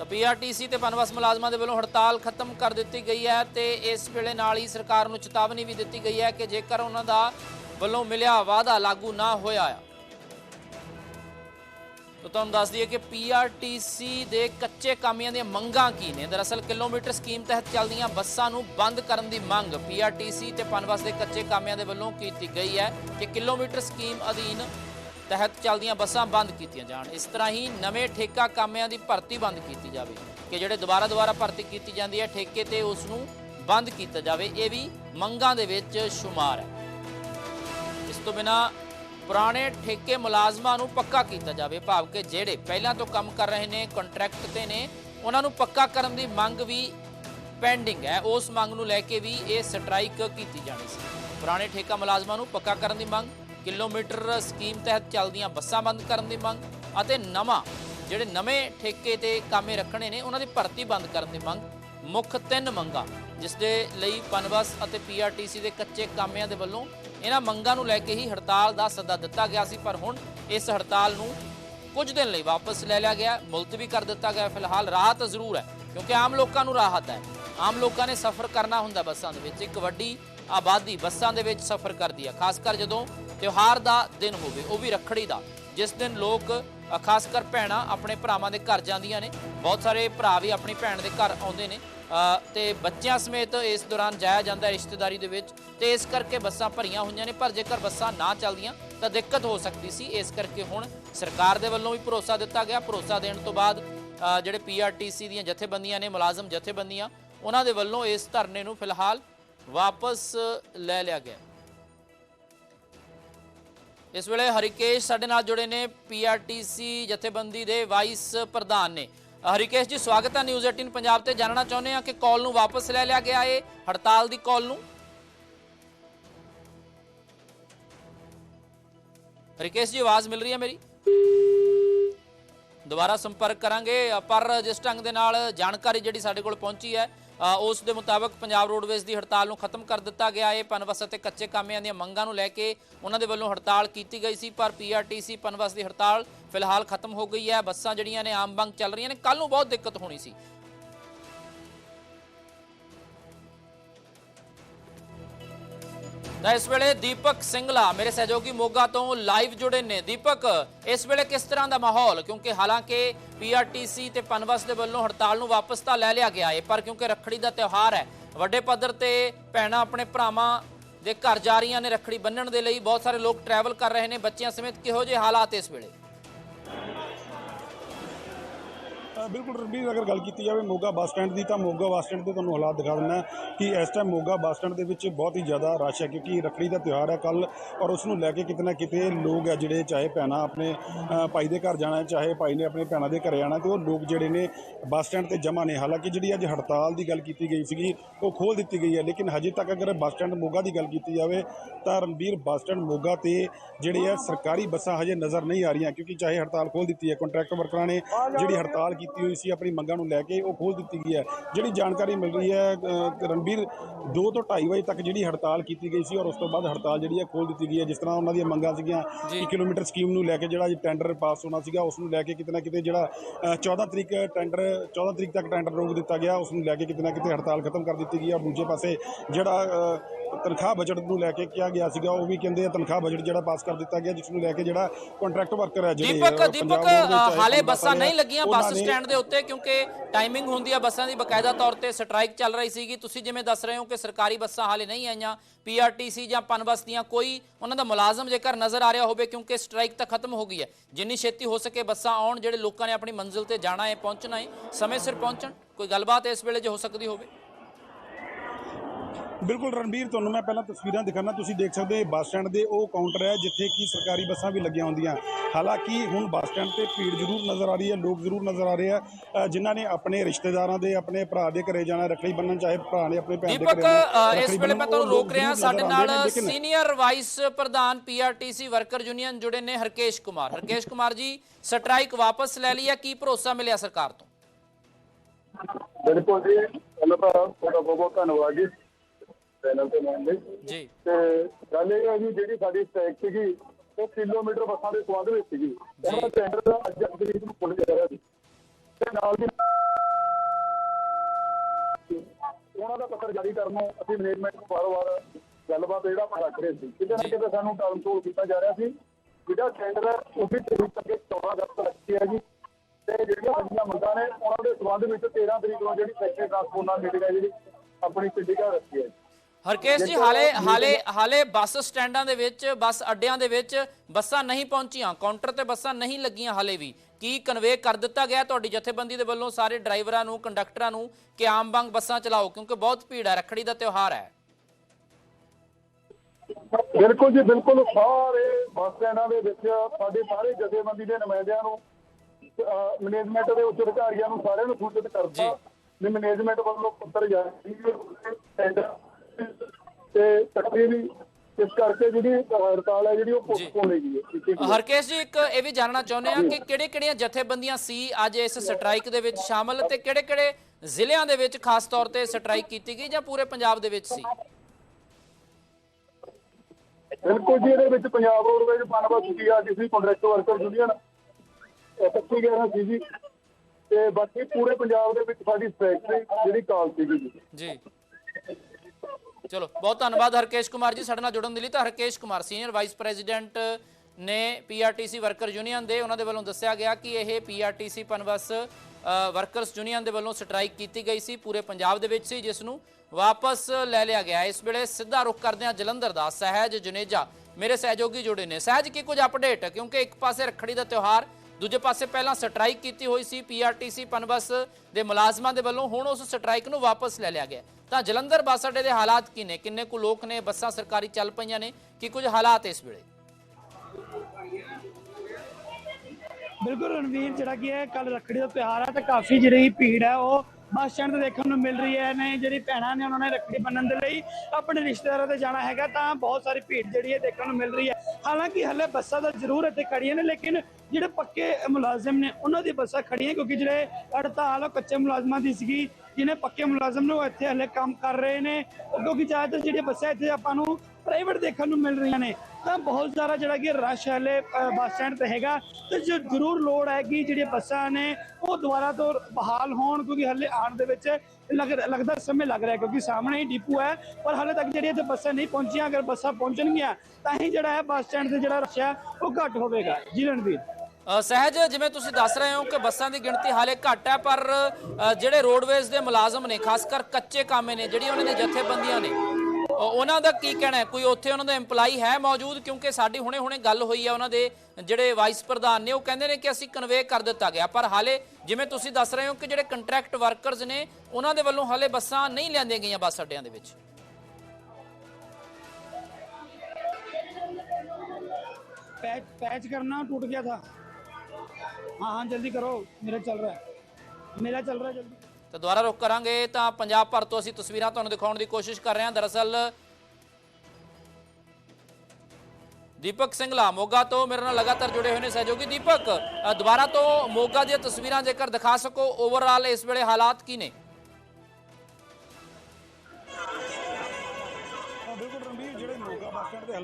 ਤਾਂ ਪੀਆਰਟੀਸੀ ਤੇ ਪਨਬਸ ਮੁਲਾਜ਼ਮਾਂ ਦੇ ਵੱਲੋਂ ਹੜਤਾਲ ਖਤਮ ਕਰ ਦਿੱਤੀ ਗਈ ਹੈ ਤੇ ਇਸ ਵੇਲੇ ਨਾਲ ਹੀ ਸਰਕਾਰ ਨੂੰ ਚੇਤਾਵਨੀ ਵੀ ਦਿੱਤੀ ਗਈ ਹੈ ਕਿ ਜੇਕਰ ਉਹਨਾਂ ਦਾ ਵੱਲੋਂ ਮਿਲਿਆ ਵਾਅਦਾ ਲਾਗੂ ਨਾ ਹੋਇਆ ਤਾਂ ਤੁਹਾਨੂੰ ਦੱਸ ਦਈਏ ਕਿ ਪੀਆਰਟੀਸੀ ਦੇ ਕੱਚੇ ਕਾਮਿਆਂ ਦੀਆਂ ਮੰਗਾਂ ਕੀ ਨੇ? ਦਰਅਸਲ ਕਿਲੋਮੀਟਰ ਸਕੀਮ ਤਹਿਤ ਚੱਲਦੀਆਂ ਬੱਸਾਂ ਨੂੰ ਬੰਦ ਕਰਨ ਦੀ ਮੰਗ ਪੀਆਰਟੀਸੀ ਤੇ ਪਨਬਸ ਦੇ ਕੱਚੇ ਕਾਮਿਆਂ ਦੇ ਵੱਲੋਂ ਕੀਤੀ ਗਈ ਹੈ ਕਿ ਕਿਲੋਮੀਟਰ ਸਕੀਮ ਅਧੀਨ ਤਹਿਤ ਚੱਲਦੀਆਂ ਬੱਸਾਂ ਬੰਦ ਕੀਤੀਆਂ ਜਾਣ। ਇਸ ਤਰ੍ਹਾਂ ਹੀ ਨਵੇਂ ਠੇਕਾ ਕਾਮਿਆਂ ਦੀ ਭਰਤੀ ਬੰਦ ਕੀਤੀ ਜਾਵੇ, ਕਿ ਜਿਹੜੇ ਦੁਬਾਰਾ ਦੁਬਾਰਾ ਭਰਤੀ ਕੀਤੀ ਜਾਂਦੀ ਹੈ, ਠੇਕੇ ਤੇ ਉਸ ਨੂੰ ਬੰਦ ਕੀਤਾ ਜਾਵੇ, ਇਹ ਵੀ ਮੰਗਾਂ ਦੇ ਵਿੱਚ ਸ਼ੁਮਾਰ ਹੈ। ਇਸ ਤੋਂ ਬਿਨਾ ਪੁਰਾਣੇ ਠੇਕੇ ਮੁਲਾਜ਼ਮਾਂ ਨੂੰ ਪੱਕਾ ਕੀਤਾ ਜਾਵੇ, ਭਾਵ ਕਿ ਜਿਹੜੇ ਪਹਿਲਾਂ ਤੋਂ ਕੰਮ ਕਰ ਰਹੇ ਨੇ, ਕੰਟਰੈਕਟ ਤੇ ਨੇ, ਉਹਨਾਂ ਨੂੰ ਪੱਕਾ ਕਰਨ ਦੀ ਮੰਗ ਵੀ ਪੈਂਡਿੰਗ ਹੈ। ਉਸ ਮੰਗ ਨੂੰ ਲੈ ਕੇ ਵੀ ਇਹ ਸਟ੍ਰਾਈਕ ਕੀਤੀ ਜਾਣੀ ਸੀ। ਪੁਰਾਣੇ ਠੇਕਾ ਮੁਲਾਜ਼ਮਾਂ ਨੂੰ ਪੱਕਾ ਕਰਨ ਦੀ ਮੰਗ ਕਿਲੋਮੀਟਰ ਸਕੀਮ ਤਹਿਤ ਚੱਲਦੀਆਂ ਬੱਸਾਂ ਬੰਦ ਕਰਨ ਦੀ ਮੰਗ ਅਤੇ ਨਵਾਂ ਜਿਹੜੇ ਨਵੇਂ ਠੇਕੇ ਤੇ ਕਾਮੇ ਰੱਖਣੇ ਨੇ, ਉਹਨਾਂ ਦੀ ਭਰਤੀ ਬੰਦ ਕਰਨ ਦੀ ਮੰਗ। ਮੁੱਖ ਤਿੰਨ ਮੰਗਾਂ, ਜਿਸ ਦੇ ਲਈ ਪਨਬਸ ਅਤੇ ਪੀਆਰਟੀਸੀ ਦੇ ਕੱਚੇ ਕਾਮਿਆਂ ਦੇ ਵੱਲੋਂ ਇਹਨਾਂ ਮੰਗਾਂ ਨੂੰ ਲੈ ਕੇ ਹੀ ਹੜਤਾਲ ਦਾ ਸੱਦਾ ਦਿੱਤਾ ਗਿਆ ਸੀ, ਪਰ ਹੁਣ ਇਸ ਹੜਤਾਲ ਨੂੰ ਕੁਝ ਦਿਨ ਲਈ ਵਾਪਸ ਲੈ ਲਿਆ ਗਿਆ, ਮੁਲਤਵੀ ਕਰ ਦਿੱਤਾ ਗਿਆ। ਫਿਲਹਾਲ ਰਾਹਤ ਜ਼ਰੂਰ ਹੈ, ਕਿਉਂਕਿ ਆਮ ਲੋਕਾਂ ਨੂੰ ਰਾਹਤ ਹੈ। ਆਮ ਲੋਕਾਂ ਨੇ ਸਫ਼ਰ ਕਰਨਾ ਹੁੰਦਾ ਬੱਸਾਂ ਦੇ ਵਿੱਚ, ਇੱਕ ਵੱਡੀ ਆਬਾਦੀ ਬੱਸਾਂ ਦੇ ਵਿੱਚ ਸਫ਼ਰ ਕਰਦੀ ਹੈ, ਖਾਸ ਕਰ ਜਦੋਂ ਤਿਉਹਾਰ ਦਾ ਦਿਨ ਹੋਵੇ ਉਹ ਵੀ ਰੱਖੜੀ ਦਾ ਜਿਸ ਦਿਨ ਲੋਕ ਖਾਸ ਕਰ ਭੈਣਾਂ ਆਪਣੇ ਭਰਾਵਾਂ ਦੇ ਘਰ ਜਾਂਦੀਆਂ ਨੇ ਬਹੁਤ ਸਾਰੇ ਭਰਾ ਵੀ ਆਪਣੀ ਭੈਣ ਦੇ ਘਰ ਆਉਂਦੇ ਨੇ ਅ, ਤੇ ਬੱਚਿਆਂ ਸਮੇਤ ਇਸ ਦੌਰਾਨ ਜਾਇਆ ਜਾਂਦਾ ਰਿਸ਼ਤੇਦਾਰੀ ਦੇ ਵਿੱਚ ਤੇ ਇਸ ਕਰਕੇ ਬੱਸਾਂ ਭਰੀਆਂ ਹੋਈਆਂ ਨੇ ਪਰ ਜੇਕਰ ਬੱਸਾਂ ਨਾ ਚੱਲਦੀਆਂ ਤਾਂ ਦਿੱਕਤ ਹੋ ਸਕਦੀ ਸੀ ਇਸ ਕਰਕੇ ਹੁਣ ਸਰਕਾਰ ਦੇ ਵੱਲੋਂ ਵੀ ਭਰੋਸਾ ਦਿੱਤਾ ਗਿਆ ਭਰੋਸਾ ਦੇਣ ਤੋਂ ਬਾਅਦ ਅ, ਜਿਹੜੇ ਪੀਆਰਟੀਸੀ ਦੀਆਂ ਜਥੇਬੰਦੀਆਂ ਨੇ ਮੁਲਾਜ਼ਮ ਜਥੇਬੰਦੀਆਂ ਉਹਨਾਂ ਦੇ ਵੱਲੋਂ ਇਸ ਧਰਨੇ ਨੂੰ ਫਿਲਹਾਲ ਵਾਪਸ ਲੈ ਲਿਆ ਗਿਆ। ਇਸ ਵੇਲੇ ਹਰੀਕੇਸ਼ ਸਾਡੇ ਨਾਲ ਜੁੜੇ ਨੇ ਪੀਆਰਟੀਸੀ ਜਥੇਬੰਦੀ ਦੇ ਵਾਈਸ ਪ੍ਰਧਾਨ ਨੇ। ਹਰੀਕੇਸ਼ ਜੀ, ਸਵਾਗਤ ਹੈ ਨਿਊਜ਼ 18 ਪੰਜਾਬ ਤੇ। ਜਾਣਨਾ ਚਾਹੁੰਦੇ ਹਾਂ ਕਿ ਕਾਲ ਨੂੰ ਵਾਪਸ ਲੈ ਲਿਆ ਗਿਆ ਏ, ਹੜਤਾਲ ਦੀ ਕਾਲ ਨੂੰ। ਹਰੀਕੇਸ਼ ਜੀ, ਆਵਾਜ਼ ਮਿਲ ਰਹੀ ਹੈ ਮੇਰੀ? ਦੁਬਾਰਾ ਸੰਪਰਕ ਕਰਾਂਗੇ, ਪਰ ਜਿਸ ਢੰਗ ਦੇ ਨਾਲ ਜਾਣਕਾਰੀ ਜਿਹੜੀ ਸਾਡੇ ਕੋਲ ਪਹੁੰਚੀ ਹੈ ਉਸ ਦੇ ਮੁਤਾਬਕ ਪੰਜਾਬ ਰੋਡਵੇਜ਼ ਦੀ ਹੜਤਾਲ ਨੂੰ ਖਤਮ ਕਰ ਦਿੱਤਾ ਗਿਆ। ਹੈ ਪਨਬਸ ਅਤੇ ਕੱਚੇ ਕਾਮਿਆਂ ਦੀਆਂ ਮੰਗਾਂ ਨੂੰ ਲੈ ਕੇ ਉਹਨਾਂ ਦੇ ਵੱਲੋਂ ਹੜਤਾਲ ਕੀਤੀ ਗਈ ਸੀ, ਪਰ ਪੀਆਰਟੀਸੀ ਪਨਬਸ ਦੀ ਹੜਤਾਲ ਫਿਲਹਾਲ ਖਤਮ ਹੋ ਗਈ ਹੈ। ਬੱਸਾਂ ਜਿਹੜੀਆਂ ਨੇ, ਆਮ ਵਾਂਗ ਚੱਲ ਰਹੀਆਂ ਨੇ। ਕੱਲ ਨੂੰ ਬਹੁਤ ਦਿੱਕਤ ਹੋਣੀ ਸੀ। ਤਾਂ ਇਸ ਵੇਲੇ ਦੀਪਕ ਸਿੰਘਲਾ ਮੇਰੇ ਸਹਿਯੋਗੀ ਮੋਗਾ ਤੋਂ ਲਾਈਵ ਜੁੜੇ ਨੇ। ਦੀਪਕ, ਇਸ ਵੇਲੇ ਕਿਸ ਤਰ੍ਹਾਂ ਦਾ ਮਾਹੌਲ? ਕਿਉਂਕਿ ਹਾਲਾਂਕਿ ਪੀਆਰਟੀਸੀ ਤੇ ਪਨਬਸ ਦੇ ਵੱਲੋਂ ਹੜਤਾਲ ਨੂੰ ਵਾਪਸ ਤਾਂ ਲੈ ਲਿਆ ਗਿਆ ਏ, ਪਰ ਕਿਉਂਕਿ ਰੱਖੜੀ ਦਾ ਤਿਉਹਾਰ ਹੈ, ਵੱਡੇ ਪੱਧਰ ਤੇ ਭੈਣਾਂ ਆਪਣੇ ਭਰਾਵਾਂ ਦੇ ਘਰ ਜਾ ਰਹੀਆਂ ਨੇ ਰੱਖੜੀ ਬੰਨਣ ਦੇ ਲਈ। ਬਹੁਤ ਸਾਰੇ ਲੋਕ ਟਰੈਵਲ ਕਰ ਰਹੇ ਨੇ, ਬੱਚਿਆਂ ਸਮੇਤ ਕਿਹੋ ਜਿਹੇ ਹਾਲਾਤ ਇਸ ਵੇਲੇ? ਬਿਲਕੁਲ ਰਣਬੀਰ, ਅਗਰ ਗੱਲ ਕੀਤੀ ਜਾਵੇ ਮੋਗਾ ਬੱਸ ਸਟੈਂਡ ਦੀ ਤਾਂ ਮੋਗਾ ਬੱਸ ਸਟੈਂਡ ਦੇ ਤੁਹਾਨੂੰ ਹਾਲਾਤ ਦਿਖਾ ਦਿੰਦਾ ਕਿ ਇਸ ਟਾਈਮ ਮੋਗਾ ਬੱਸ ਸਟੈਂਡ ਦੇ ਵਿੱਚ ਬਹੁਤ ਹੀ ਜ਼ਿਆਦਾ ਰਸ਼ ਹੈ ਕਿਉਂਕਿ ਰੱਖੜੀ ਦਾ ਤਿਉਹਾਰ ਹੈ ਕੱਲ ਔਰ ਉਸ ਨੂੰ ਲੈ ਕੇ ਕਿਤੇ ਨਾ ਕਿਤੇ ਲੋਕ ਹੈ ਜਿਹੜੇ ਚਾਹੇ ਭੈਣਾਂ ਆਪਣੇ ਭਾਈ ਦੇ ਘਰ ਜਾਣਾ ਚਾਹੇ ਭਾਈ ਨੇ ਆਪਣੇ ਭੈਣਾਂ ਦੇ ਘਰ ਜਾਣਾ ਤੇ ਉਹ ਲੋਕ ਜਿਹੜੇ ਨੇ ਬੱਸ ਸਟੈਂਡ ਤੇ ਜਮ੍ਹਾਂ ਨੇ। ਹਾਲਾਂਕਿ ਜਿਹੜੀ ਅੱਜ ਹੜਤਾਲ ਦੀ ਗੱਲ ਕੀਤੀ ਗਈ ਸੀਗੀ, ਉਹ ਖੋਲ ਦਿੱਤੀ ਗਈ ਹੈ, ਲੇਕਿਨ ਹਜੇ ਤੱਕ ਅਗਰ ਬੱਸ ਸਟੈਂਡ ਮੋਗਾ ਦੀ ਗੱਲ ਕੀਤੀ ਜਾਵੇ ਤਾਂ ਰਣਬੀਰ, ਬੱਸ ਸਟੈਂਡ ਮੋਗਾ ਤੇ ਜਿਹੜੇ ਆ ਸਰਕਾਰੀ ਬੱਸਾਂ ਹਜੇ ਨਜ਼ਰ ਨਹੀਂ ਆ ਰਹੀਆਂ ਕਿਉਂਕਿ ਚਾਹੇ ਹੜਤਾਲ ਖੋਲ ਦਿੱਤੀ ਹੈ ਕੰਟਰੈਕਟ ਵਰਕਰਾਂ ਨੇ ਜਿਹੜੀ ਹੜਤਾਲ ਕੀਤੀ ਹੋਈ ਸੀ ਆਪਣੀ ਮੰਗਾਂ ਨੂੰ ਲੈ ਕੇ ਉਹ ਖੋਲ ਦਿੱਤੀ ਗਈ ਹੈ। ਜਿਹੜੀ ਜਾਣਕਾਰੀ ਮਿਲ ਰਹੀ ਹੈ ਰਣਬੀਰ 2 ਤੋਂ 2.5 ਵਜੇ ਤੱਕ ਜਿਹੜੀ ਹੜਤਾਲ ਕੀਤੀ ਗਈ ਸੀ ਔਰ ਉਸ ਤੋਂ ਬਾਅਦ ਹੜਤਾਲ ਜਿਹੜੀ ਹੈ ਖੋਲ ਦਿੱਤੀ ਗਈ ਹੈ। ਜਿਸ ਤਰ੍ਹਾਂ ਉਹਨਾਂ ਦੀਆਂ ਮੰਗਾਂ ਸੀਗੀਆਂ ਕਿ ਕਿਲੋਮੀਟਰ ਸਕੀਮ ਨੂੰ ਲੈ ਕੇ ਜਿਹੜਾ ਟੈਂਡਰ ਪਾਸ ਹੋਣਾ ਸੀਗਾ ਉਸ ਨੂੰ ਲੈ ਕੇ ਕਿਤੇ ਨਾ ਕਿਤੇ ਜਿਹੜਾ ਅ, 14 ਤਰੀਕ ਟੈਂਡਰ 14 ਤਰੀਕ ਤੱਕ ਟੈਂਡਰ ਰੋਕ ਦਿੱਤਾ ਗਿਆ। ਉਸ ਨੂੰ ਲੈ ਕੇ ਕਿਤੇ ਨਾ ਕਿਤੇ ਹੜਤਾਲ ਖਤਮ ਕਰ ਦਿੱਤੀ ਗਈ ਔਰ ਦੂਜੇ ਪਾਸੇ ਜਿਹੜਾ ਤਨਖਾਹ ਬਜਟ ਨੂੰ ਲੈ ਕੇ ਕਿਹਾ ਗਿਆ ਸੀਗਾ ਉਹ ਵੀ ਕਹਿੰਦੇ ਆ ਤਨਖਾਹ ਬਜਟ ਜਿਹੜਾ ਪਾਸ ਕਰ ਦਿੱਤਾ ਗਿਆ ਜਿਸ ਨੂੰ ਲੈ ਕੇ ਜਿਹੜਾ ਕੰਟਰੈਕਟ ਵਰਕਰ ਹੈ ਜਿਹੜੇ ਦੀਪਕ ਦੀਪਕ ਹਾਲੇ ਬੱਸਾਂ ਨਹੀਂ ਲੱਗੀਆਂ ਬੱਸ ਸਟੈਂਡ ਦੇ ਉੱਤੇ ਕਿਉਂਕਿ ਟਾਈਮਿੰਗ ਹੁੰਦੀ ਆ ਬੱਸਾਂ ਦੀ ਬਕਾਇਦਾ ਤੌਰ ਤੇ ਸਟ੍ਰਾਈਕ ਚੱਲ ਰਹੀ ਸੀਗੀ। ਤੁਸੀਂ ਜਿਵੇਂ ਦੱਸ ਰਹੇ ਹੋ ਕਿ ਸਰਕਾਰੀ ਬੱਸਾਂ ਹਾਲੇ ਨਹੀਂ ਆਈਆਂ ਪੀਆਰਟੀਸੀ ਜਾਂ ਪਨਬਸ ਦੀਆਂ ਕੋਈ ਉਹਨਾਂ ਦਾ ਮੁਲਾਜ਼ਮ ਜੇਕਰ ਨਜ਼ਰ ਆ ਰਿਹਾ ਹੋਵੇ ਕਿਉਂਕਿ ਸਟ੍ਰਾਈਕ ਤਾਂ ਖਤਮ ਹੋ ਗਈ ਹੈ। ਜਿੰਨੀ ਛੇਤੀ ਹੋ ਸਕੇ ਬੱਸਾਂ ਆਉਣ ਜਿਹੜੇ ਲੋਕਾਂ ਨੇ ਆਪਣੀ ਮੰਜ਼ਿਲ ਤੇ ਜਾਣਾ ਹੈ ਪਹੁੰਚਣਾ ਹੈ ਸਮੇਂ ਸਿਰ ਪਹੁੰਚਣ ਕੋਈ ਗੱਲਬਾਤ ਇਸ ਵੇਲੇ ਜੇ ਹੋ ਸਕਦੀ ਹੋਵੇ। ਬਿਲਕੁਲ ਰਣਬੀਰ ਤੁਹਾਨੂੰ ਮੈਂ ਪਹਿਲਾਂ ਤਸਵੀਰਾਂ ਦਿਖਾਣਾ ਤੁਸੀਂ ਦੇਖ ਸਕਦੇ ਹੋ ਬੱਸ ਸਟੈਂਡ ਦੇ ਉਹ ਕਾਊਂਟਰ ਹੈ ਜਿੱਥੇ ਕਿ ਸਰਕਾਰੀ ਬੱਸਾਂ ਵੀ ਲੱਗੀਆਂ ਹੁੰਦੀਆਂ। ਹਾਲਾਂਕਿ ਹੁਣ ਬੱਸ ਸਟੈਂਡ ਤੇ ਭੀੜ ਜ਼ਰੂਰ ਨਜ਼ਰ ਆ ਰਹੀ ਹੈ ਲੋਕ ਜ਼ਰੂਰ ਨਜ਼ਰ ਆ ਰਹੇ ਆ। ਜਿਨ੍ਹਾਂ ਨੇ ਆਪਣੇ ਰਿਸ਼ਤੇਦਾਰਾਂ ਦੇ ਆਪਣੇ ਭਰਾ ਦੇ ਘਰੇ ਜਾਣਾ ਰੱਖੜੀ ਬੰਨਣ ਚਾਹੇ ਭਰਾ ਨੇ ਆਪਣੇ ਭੈਣ ਦੇ ਦੀਪਕ ਘਰੇ ਜਾਣਾ, ਅ, ਇਸ ਵੇਲੇ ਮੈਂ ਤੁਹਾਨੂੰ ਰੋਕ ਰਿਹਾ ਸਾਡੇ ਨਾਲ ਸੀਨੀਅਰ ਵਾਈਸ ਪ੍ਰਧਾਨ ਪੀਆਰਟੀਸੀ ਵਰਕਰ ਯੂਨੀਅਨ ਜੁੜੇ ਨੇ ਹਰਕੇਸ਼ ਕੁਮਾਰ। ਹਰਕੇਸ਼ ਕੁਮਾਰ ਜੀ ਸਟ੍ਰਾਈਕ ਵਾਪਸ ਲੈ ਲਿਆ ਕੀ ਭਰੋਸਾ ਮਿਲਿਆ ਸਰਕਾਰ ਤੋਂ? ਬਿਲਕੁਲ ਜੀ ਪਹਿਲਾਂ ਤਾਂ ਤੁਹਾਡਾ ਬਹੁਤ ਬਹੁਤ ਧੰਨਵਾਦ ਜੀ। ਚੈਨਲ ਤੇ ਲਈ। ਜੀ। ਤੇ ਗੱਲ ਇਹ ਹੈ ਜੀ ਜਿਹੜੀ ਸਾਡੀ ਸਟ੍ਰਾਈਕ ਸੀਗੀ ਉਹ ਕਿਲੋਮੀਟਰ ਬੱਸਾਂ ਦੇ ਸੰਬੰਧ ਵਿੱਚ ਸੀਗੀ। ਉਹਦਾ ਟੈਂਡਰ ਅੱਜ ਤਰੀਕ ਨੂੰ ਖੁੱਲ ਜਾ ਰਿਹਾ ਸੀ ਤੇ ਨਾਲ ਦੀ ਉਹਨਾਂ ਦਾ ਪੱਤਰ ਜਾਰੀ ਕਰਨ ਨੂੰ ਅਸੀਂ ਮੈਨੇਜਮੈਂਟ ਨੂੰ ਵਾਰ-ਵਾਰ ਗੱਲਬਾਤ ਜਿਹੜਾ ਆਪਾਂ ਰੱਖ ਰਹੇ ਸੀ। ਕਿਤੇ ਨਾ ਕਿਤੇ ਸਾਨੂੰ ਟਾਲ ਟੋਲ ਕੀਤਾ ਜਾ ਰਿਹਾ ਸੀ। ਜਿਹੜਾ ਟੈਂਡਰ ਹੈ ਉਹ ਵੀ ਤਰੀਕ ਤੱਕ 14 ਅਗਸਤ ਤੱਕ ਹੈ ਜੀ। ਤੇ ਜਿਹੜੀਆਂ ਸਾਡੀਆਂ ਮੰਗਾਂ ਨੇ ਉਹਨਾਂ ਦੇ ਸੰਬੰਧ ਵਿੱਚ 13 ਤਰੀਕ ਨੂੰ ਜਿਹੜੀ ਸੈਕਟਰੀ ਟਰਾਂਸਪੋਰਟ ਨਾਲ ਮੀਟਿੰਗ ਹੈ ਜਿਹੜੀ ਆਪਣੀ ਚੰਡੀਗੜ੍ਹ ਰੱਖੀ ਹੈ ਹਰਕੇਸ਼ ਜੀ ਹਾਲੇ ਹਾਲੇ ਹਾਲੇ ਬੱਸ ਸਟੈਂਡਾਂ ਦੇ ਵਿੱਚ ਬੱਸ ਅੱਡਿਆਂ ਦੇ ਵਿੱਚ ਬੱਸਾਂ ਨਹੀਂ ਪਹੁੰਚੀਆਂ ਕਾਊਂਟਰ ਤੇ ਬੱਸਾਂ ਨਹੀਂ ਲੱਗੀਆਂ ਹਾਲੇ ਵੀ। ਕੀ ਕਨਵੇ ਕਰ ਦਿੱਤਾ ਗਿਆ ਤੁਹਾਡੀ ਜਥੇਬੰਦੀ ਦੇ ਵੱਲੋਂ ਸਾਰੇ ਡਰਾਈਵਰਾਂ ਨੂੰ ਕੰਡਕਟਰਾਂ ਨੂੰ ਕਿ ਆਮ ਵਾਂਗ ਬੱਸਾਂ ਚਲਾਓ ਕਿਉਂਕਿ ਬਹੁਤ ਭੀੜ ਹੈ ਰੱਖੜੀ ਦਾ ਤਿਉਹਾਰ ਹੈ। ਬਿਲਕੁਲ ਜੀ ਬਿਲਕੁਲ ਸਾਰੇ ਬੱਸ ਸਟੈਂਡਾਂ ਦੇ ਵਿੱਚ ਸਾਡੇ ਸਾਰੇ ਜਥੇਬੰਦੀ ਦੇ ਨੁਮਾਇੰਦਿਆਂ ਨੂੰ ਮੈਨੇਜਮੈਂਟ ਦੇ ਉੱਚ ਅਧਿਕਾਰੀਆਂ ਨੂੰ ਸਾਰਿਆਂ ਨੂੰ ਸੂਚਿਤ ਕਰਤਾ ਮੈਨੇਜਮੈਂਟ ਵੱਲੋਂ ਪੱਤਰ ਜਾਰੀ ਟੈਂਡਰ ਤੇ ਤਕਰੀਬੀ ਇਸ ਕਰਕੇ ਜਿਹੜੀ ਹੜਤਾਲ ਹੈ ਜਿਹੜੀ ਉਹ ਪੋਸਟਪੋਨ ਹੋਈ ਹੈ। ਕੀਤੀ ਗਈ ਹੈ। ਹਰਕੇਸ਼ ਜੀ ਇੱਕ ਇਹ ਵੀ ਜਾਣਨਾ ਚਾਹੁੰਦੇ ਆ ਕਿ ਕਿਹੜੇ-ਕਿਹੜੀਆਂ ਜਥੇਬੰਦੀਆਂ ਸੀ ਅੱਜ ਇਸ ਸਟ੍ਰਾਈਕ ਦੇ ਵਿੱਚ ਸ਼ਾਮਲ ਤੇ ਕਿਹੜੇ-ਕਿਹੜੇ ਜ਼ਿਲ੍ਹਿਆਂ ਦੇ ਵਿੱਚ ਖਾਸ ਤੌਰ ਤੇ ਸਟ੍ਰਾਈਕ ਕੀਤੀ ਗਈ ਜਾਂ ਪੂਰੇ ਪੰਜਾਬ ਦੇ ਵਿੱਚ ਸੀ? ਬਿਲਕੁਲ ਜੀ ਇਹਦੇ ਵਿੱਚ Punjab roadways Punbus PRTC contract worker union 25 11 ਸੀ ਜੀ। ਤੇ ਬਾਕੀ ਪੂਰੇ ਪੰਜਾਬ ਦੇ ਵਿੱਚ ਸਾਡੀ ਸਟ੍ਰਾਈਕ ਜਿਹੜੀ ਕਾਲ ਸੀਗੀ ਜੀ। ਜੀ। ਚਲੋ ਬਹੁਤ ਧੰਨਵਾਦ ਹਰਕੇਸ਼ ਕੁਮਾਰ ਜੀ ਸਾਡੇ ਨਾਲ ਜੁੜਨ ਦੇ ਲਈ। ਤਾਂ Harkesh Kumar senior vice president ਨੇ ਪੀਆਰਟੀਸੀ ਵਰਕਰ ਯੂਨੀਅਨ ਦੇ ਉਹਨਾਂ ਦੇ ਵੱਲੋਂ ਦੱਸਿਆ ਗਿਆ ਕਿ ਇਹ ਪੀਆਰਟੀਸੀ ਪਨਬਸ ਅ, ਵਰਕਰਸ ਯੂਨੀਅਨ ਦੇ ਵੱਲੋਂ ਸਟ੍ਰਾਈਕ ਕੀਤੀ ਗਈ ਸੀ ਪੂਰੇ ਪੰਜਾਬ ਦੇ ਵਿੱਚ ਸੀ ਜਿਸ ਨੂੰ ਵਾਪਸ ਲੈ ਲਿਆ ਗਿਆ। ਇਸ ਵੇਲੇ ਸਿੱਧਾ ਰੁਖ ਕਰਦੇ ਹਾਂ ਜਲੰਧਰ ਦਾ ਸਹਿਜ ਜੁਨੇਜਾ। ਮੇਰੇ ਸਹਿਯੋਗੀ ਜੁੜੇ ਨੇ। ਸਹਿਜ ਕੀ ਕੁਝ ਅਪਡੇਟ ਕਿਉਂਕਿ ਇੱਕ ਪਾਸੇ ਰੱਖੜੀ ਦਾ ਤਿਉਹਾਰ ਦੂਜੇ ਪਾਸੇ ਪਹਿਲਾਂ ਸਟ੍ਰਾਈਕ ਕੀਤੀ ਹੋਈ ਸੀ ਪੀਆਰਟੀਸੀ ਪਨਬਸ ਦੇ ਮੁਲਾਜ਼ਮਾਂ ਦੇ ਵੱਲੋਂ, ਹੁਣ ਉਸ ਸਟ੍ਰਾਈਕ ਨੂੰ ਵਾਪਸ ਲੈ ਲਿਆ ਗਿਆ। ਤਾਂ ਜਲੰਧਰ ਬੱਸ ਅੱਡੇ ਦੇ ਹਾਲਾਤ ਕੀ ਨੇ? ਕਿੰਨੇ ਕੁ ਲੋਕ ਨੇ? ਬੱਸਾਂ ਸਰਕਾਰੀ ਚੱਲ ਪਈਆਂ ਨੇ। ਕੀ ਕੁਝ ਹਾਲਾਤ ਇਸ ਵੇਲੇ? ਬਿਲਕੁਲ ਰਣਵੀਰ, ਜਿਹੜਾ ਕੀ ਹੈ ਕੱਲ ਰੱਖੜੀ ਦਾ ਤਿਉਹਾਰ ਹੈ ਤੇ ਕਾਫੀ ਜਿਹੜੀ ਭੀੜ ਹੈ ਉਹ ਬੱਸ ਸਟੈਂਡ ਤੇ ਦੇਖਣ ਨੂੰ ਮਿਲ ਰਹੀ ਹੈ ਨੇ, ਜਿਹੜੀ ਭੈਣਾਂ ਨੇ ਉਹਨਾਂ ਨੇ ਰੱਖੜੀ ਬੰਨਣ ਦੇ ਲਈ ਆਪਣੇ ਰਿਸ਼ਤੇਦਾਰਾਂ ਤੇ ਜਾਣਾ ਹੈਗਾ, ਤਾਂ ਬਹੁਤ ਸਾਰੀ ਭੀੜ ਜਿਹੜੀ ਹੈ ਦੇਖਣ ਨੂੰ ਮਿਲ ਰਹੀ ਹੈ। ਹਾਲਾਂਕਿ ਹਲੇ ਬੱਸਾਂ ਤਾਂ ਜ਼ਰੂਰ ਇੱਥੇ ਖੜੀਆਂ ਨੇ, ਲੇਕਿਨ ਜਿਹੜੇ ਪੱਕੇ ਮੁਲਾਜ਼ਮ ਨੇ, ਉਹਨਾਂ ਦੀ ਬੱਸਾਂ ਖੜੀਆਂ ਕਿਉਂਕਿ ਜਿਹੜੇ ਹੜਤਾਲ ਉਹ ਕੱਚੇ ਮੁਲਾਜ਼ਮਾਂ ਦੀ ਸੀਗੀ, ਜਿਹਨੇ ਪੱਕੇ ਮੁਲਾਜ਼ਮ ਨੇ ਉਹ ਇੱਥੇ ਹਲੇ ਕੰਮ ਕਰ ਰਹੇ ਨੇ ਕਿਉਂਕਿ ਜ਼ਿਆਦਾਤਰ ਜਿਹੜੀਆਂ ਬੱਸਾਂ ਇੱਥੇ ਆਪਾਂ ਨੂੰ ਪ੍ਰਾਈਵੇਟ ਦੇਖਣ ਨੂੰ ਮਿਲ ਰਹੀਆਂ ਨੇ। ਤਾਂ ਬਹੁਤ ਜ਼ਿਆਦਾ ਜਿਹੜਾ ਕਿ ਰਸ਼ ਹਲੇ ਬੱਸ ਸਟੈਂਡ ਤੇ ਹੈਗਾ। ਤੇ ਜੋ ਜ਼ਰੂਰ ਲੋੜ ਹੈ ਕਿ ਜਿਹੜੀਆਂ ਬੱਸਾਂ ਨੇ, ਉਹ ਦੁਬਾਰਾ ਤੋਂ ਬਹਾਲ ਹੋਣ, ਕਿਉਂਕਿ ਹਲੇ ਆਉਣ ਦੇ ਵਿੱਚ ਲੱਗ, ਲੱਗਦਾ ਸਮੇਂ ਲੱਗ ਰਿਹਾ ਕਿਉਂਕਿ ਸਾਹਮਣੇ ਹੀ ਡਿਪੂ ਹੈ। ਪਰ ਹਾਲੇ ਤੱਕ ਜਿਹੜੀਆਂ ਇੱਥੇ ਬੱਸਾਂ ਨਹੀਂ ਪਹੁੰਚੀਆਂ, ਅਗਰ ਬੱਸਾਂ ਪਹੁੰਚਣਗੀਆਂ, ਤਾਂ ਹੀ ਜਿਹੜਾ ਹੈ ਬੱਸ ਸਟੈਂਡ ਤੇ ਜਿਹੜਾ ਰਸ਼ ਹੈ, ਉਹ ਘੱਟ ਹੋਵੇਗਾ। ਜੀ ਰਣਵੀਰ। ਸਹਿਜ, ਜਿਵੇਂ ਤੁਸੀਂ ਦੱਸ ਰਹੇ ਹੋ ਕਿ ਬੱਸਾਂ ਦੀ ਗਿਣਤੀ ਹਾਲੇ ਘੱਟ ਹੈ, ਪਰ ਜਿਹੜੇ ਰੋਡਵੇਜ਼ ਦੇ ਮੁਲਾਜ਼ਮ ਨੇ, ਖਾਸ ਕਰ ਕੱਚੇ ਕਾਮੇ ਨੇ, ਜਿਹੜੀਆਂ ਉਹਨਾਂ ਦੀਆਂ ਜਥੇਬੰਦੀਆਂ ਨੇ ਉਹਨਾਂ ਦਾ ਕੀ ਕਹਿਣਾ ਹੈ ਕੋਈ ਉੱਥੇ ਉਹਨਾਂ ਦਾ EMPLOYE ਹੈ ਮੌਜੂਦ ਕਿਉਂਕਿ ਸਾਡੀ ਹੁਣੇ-ਹੁਣੇ ਗੱਲ ਹੋਈ ਹੈ ਉਹਨਾਂ ਦੇ ਜਿਹੜੇ ਵਾਈਸ ਪ੍ਰਧਾਨ ਨੇ ਉਹ ਕਹਿੰਦੇ ਨੇ ਕਿ ਅਸੀਂ ਕਨਵੇ ਕਰ ਦਿੱਤਾ ਗਿਆ ਪਰ ਹਾਲੇ ਜਿਵੇਂ ਤੁਸੀਂ ਦੱਸ ਰਹੇ ਹੋ ਕਿ ਜਿਹੜੇ ਕੰਟਰੈਕਟ ਵਰਕਰਸ ਨੇ ਉਹਨਾਂ ਦੇ ਵੱਲੋਂ ਹਾਲੇ ਬੱਸਾਂ ਨਹੀਂ ਲਿਆਂਦੀਆਂ ਗਈਆਂ ਬੱਸ ਅੱਡਿਆਂ ਦੇ ਵਿੱਚ पैच पैच करना टूट गया था हाँ हाँ जल्दी करो मेरा चल रहा है मेरा चल रहा है जल्दी ਤਾਂ ਦੁਬਾਰਾ ਰੁਕ ਕਰਾਂਗੇ ਤਾਂ ਪੰਜਾਬ ਭਰ ਤੋਂ ਅਸੀਂ ਤਸਵੀਰਾਂ ਤੁਹਾਨੂੰ ਦਿਖਾਉਣ ਦੀ ਕੋਸ਼ਿਸ਼ ਕਰ ਰਹੇ ਹਾਂ। ਦਰਅਸਲ ਦੀਪਕ ਸਿੰਘਲਾ ਮੋਗਾ ਤੋਂ ਮੇਰੇ ਨਾਲ ਲਗਾਤਾਰ ਜੁੜੇ ਹੋਏ ਨੇ ਸਹਿਯੋਗੀ ਦੀਪਕ। ਦੁਬਾਰਾ ਤੋਂ ਮੋਗਾ ਦੀਆਂ ਤਸਵੀਰਾਂ ਜੇਕਰ ਦਿਖਾ ਸਕੋ ਓਵਰਆਲ ਇਸ ਵੇਲੇ ਹਾਲਾਤ ਕੀ ਨੇ?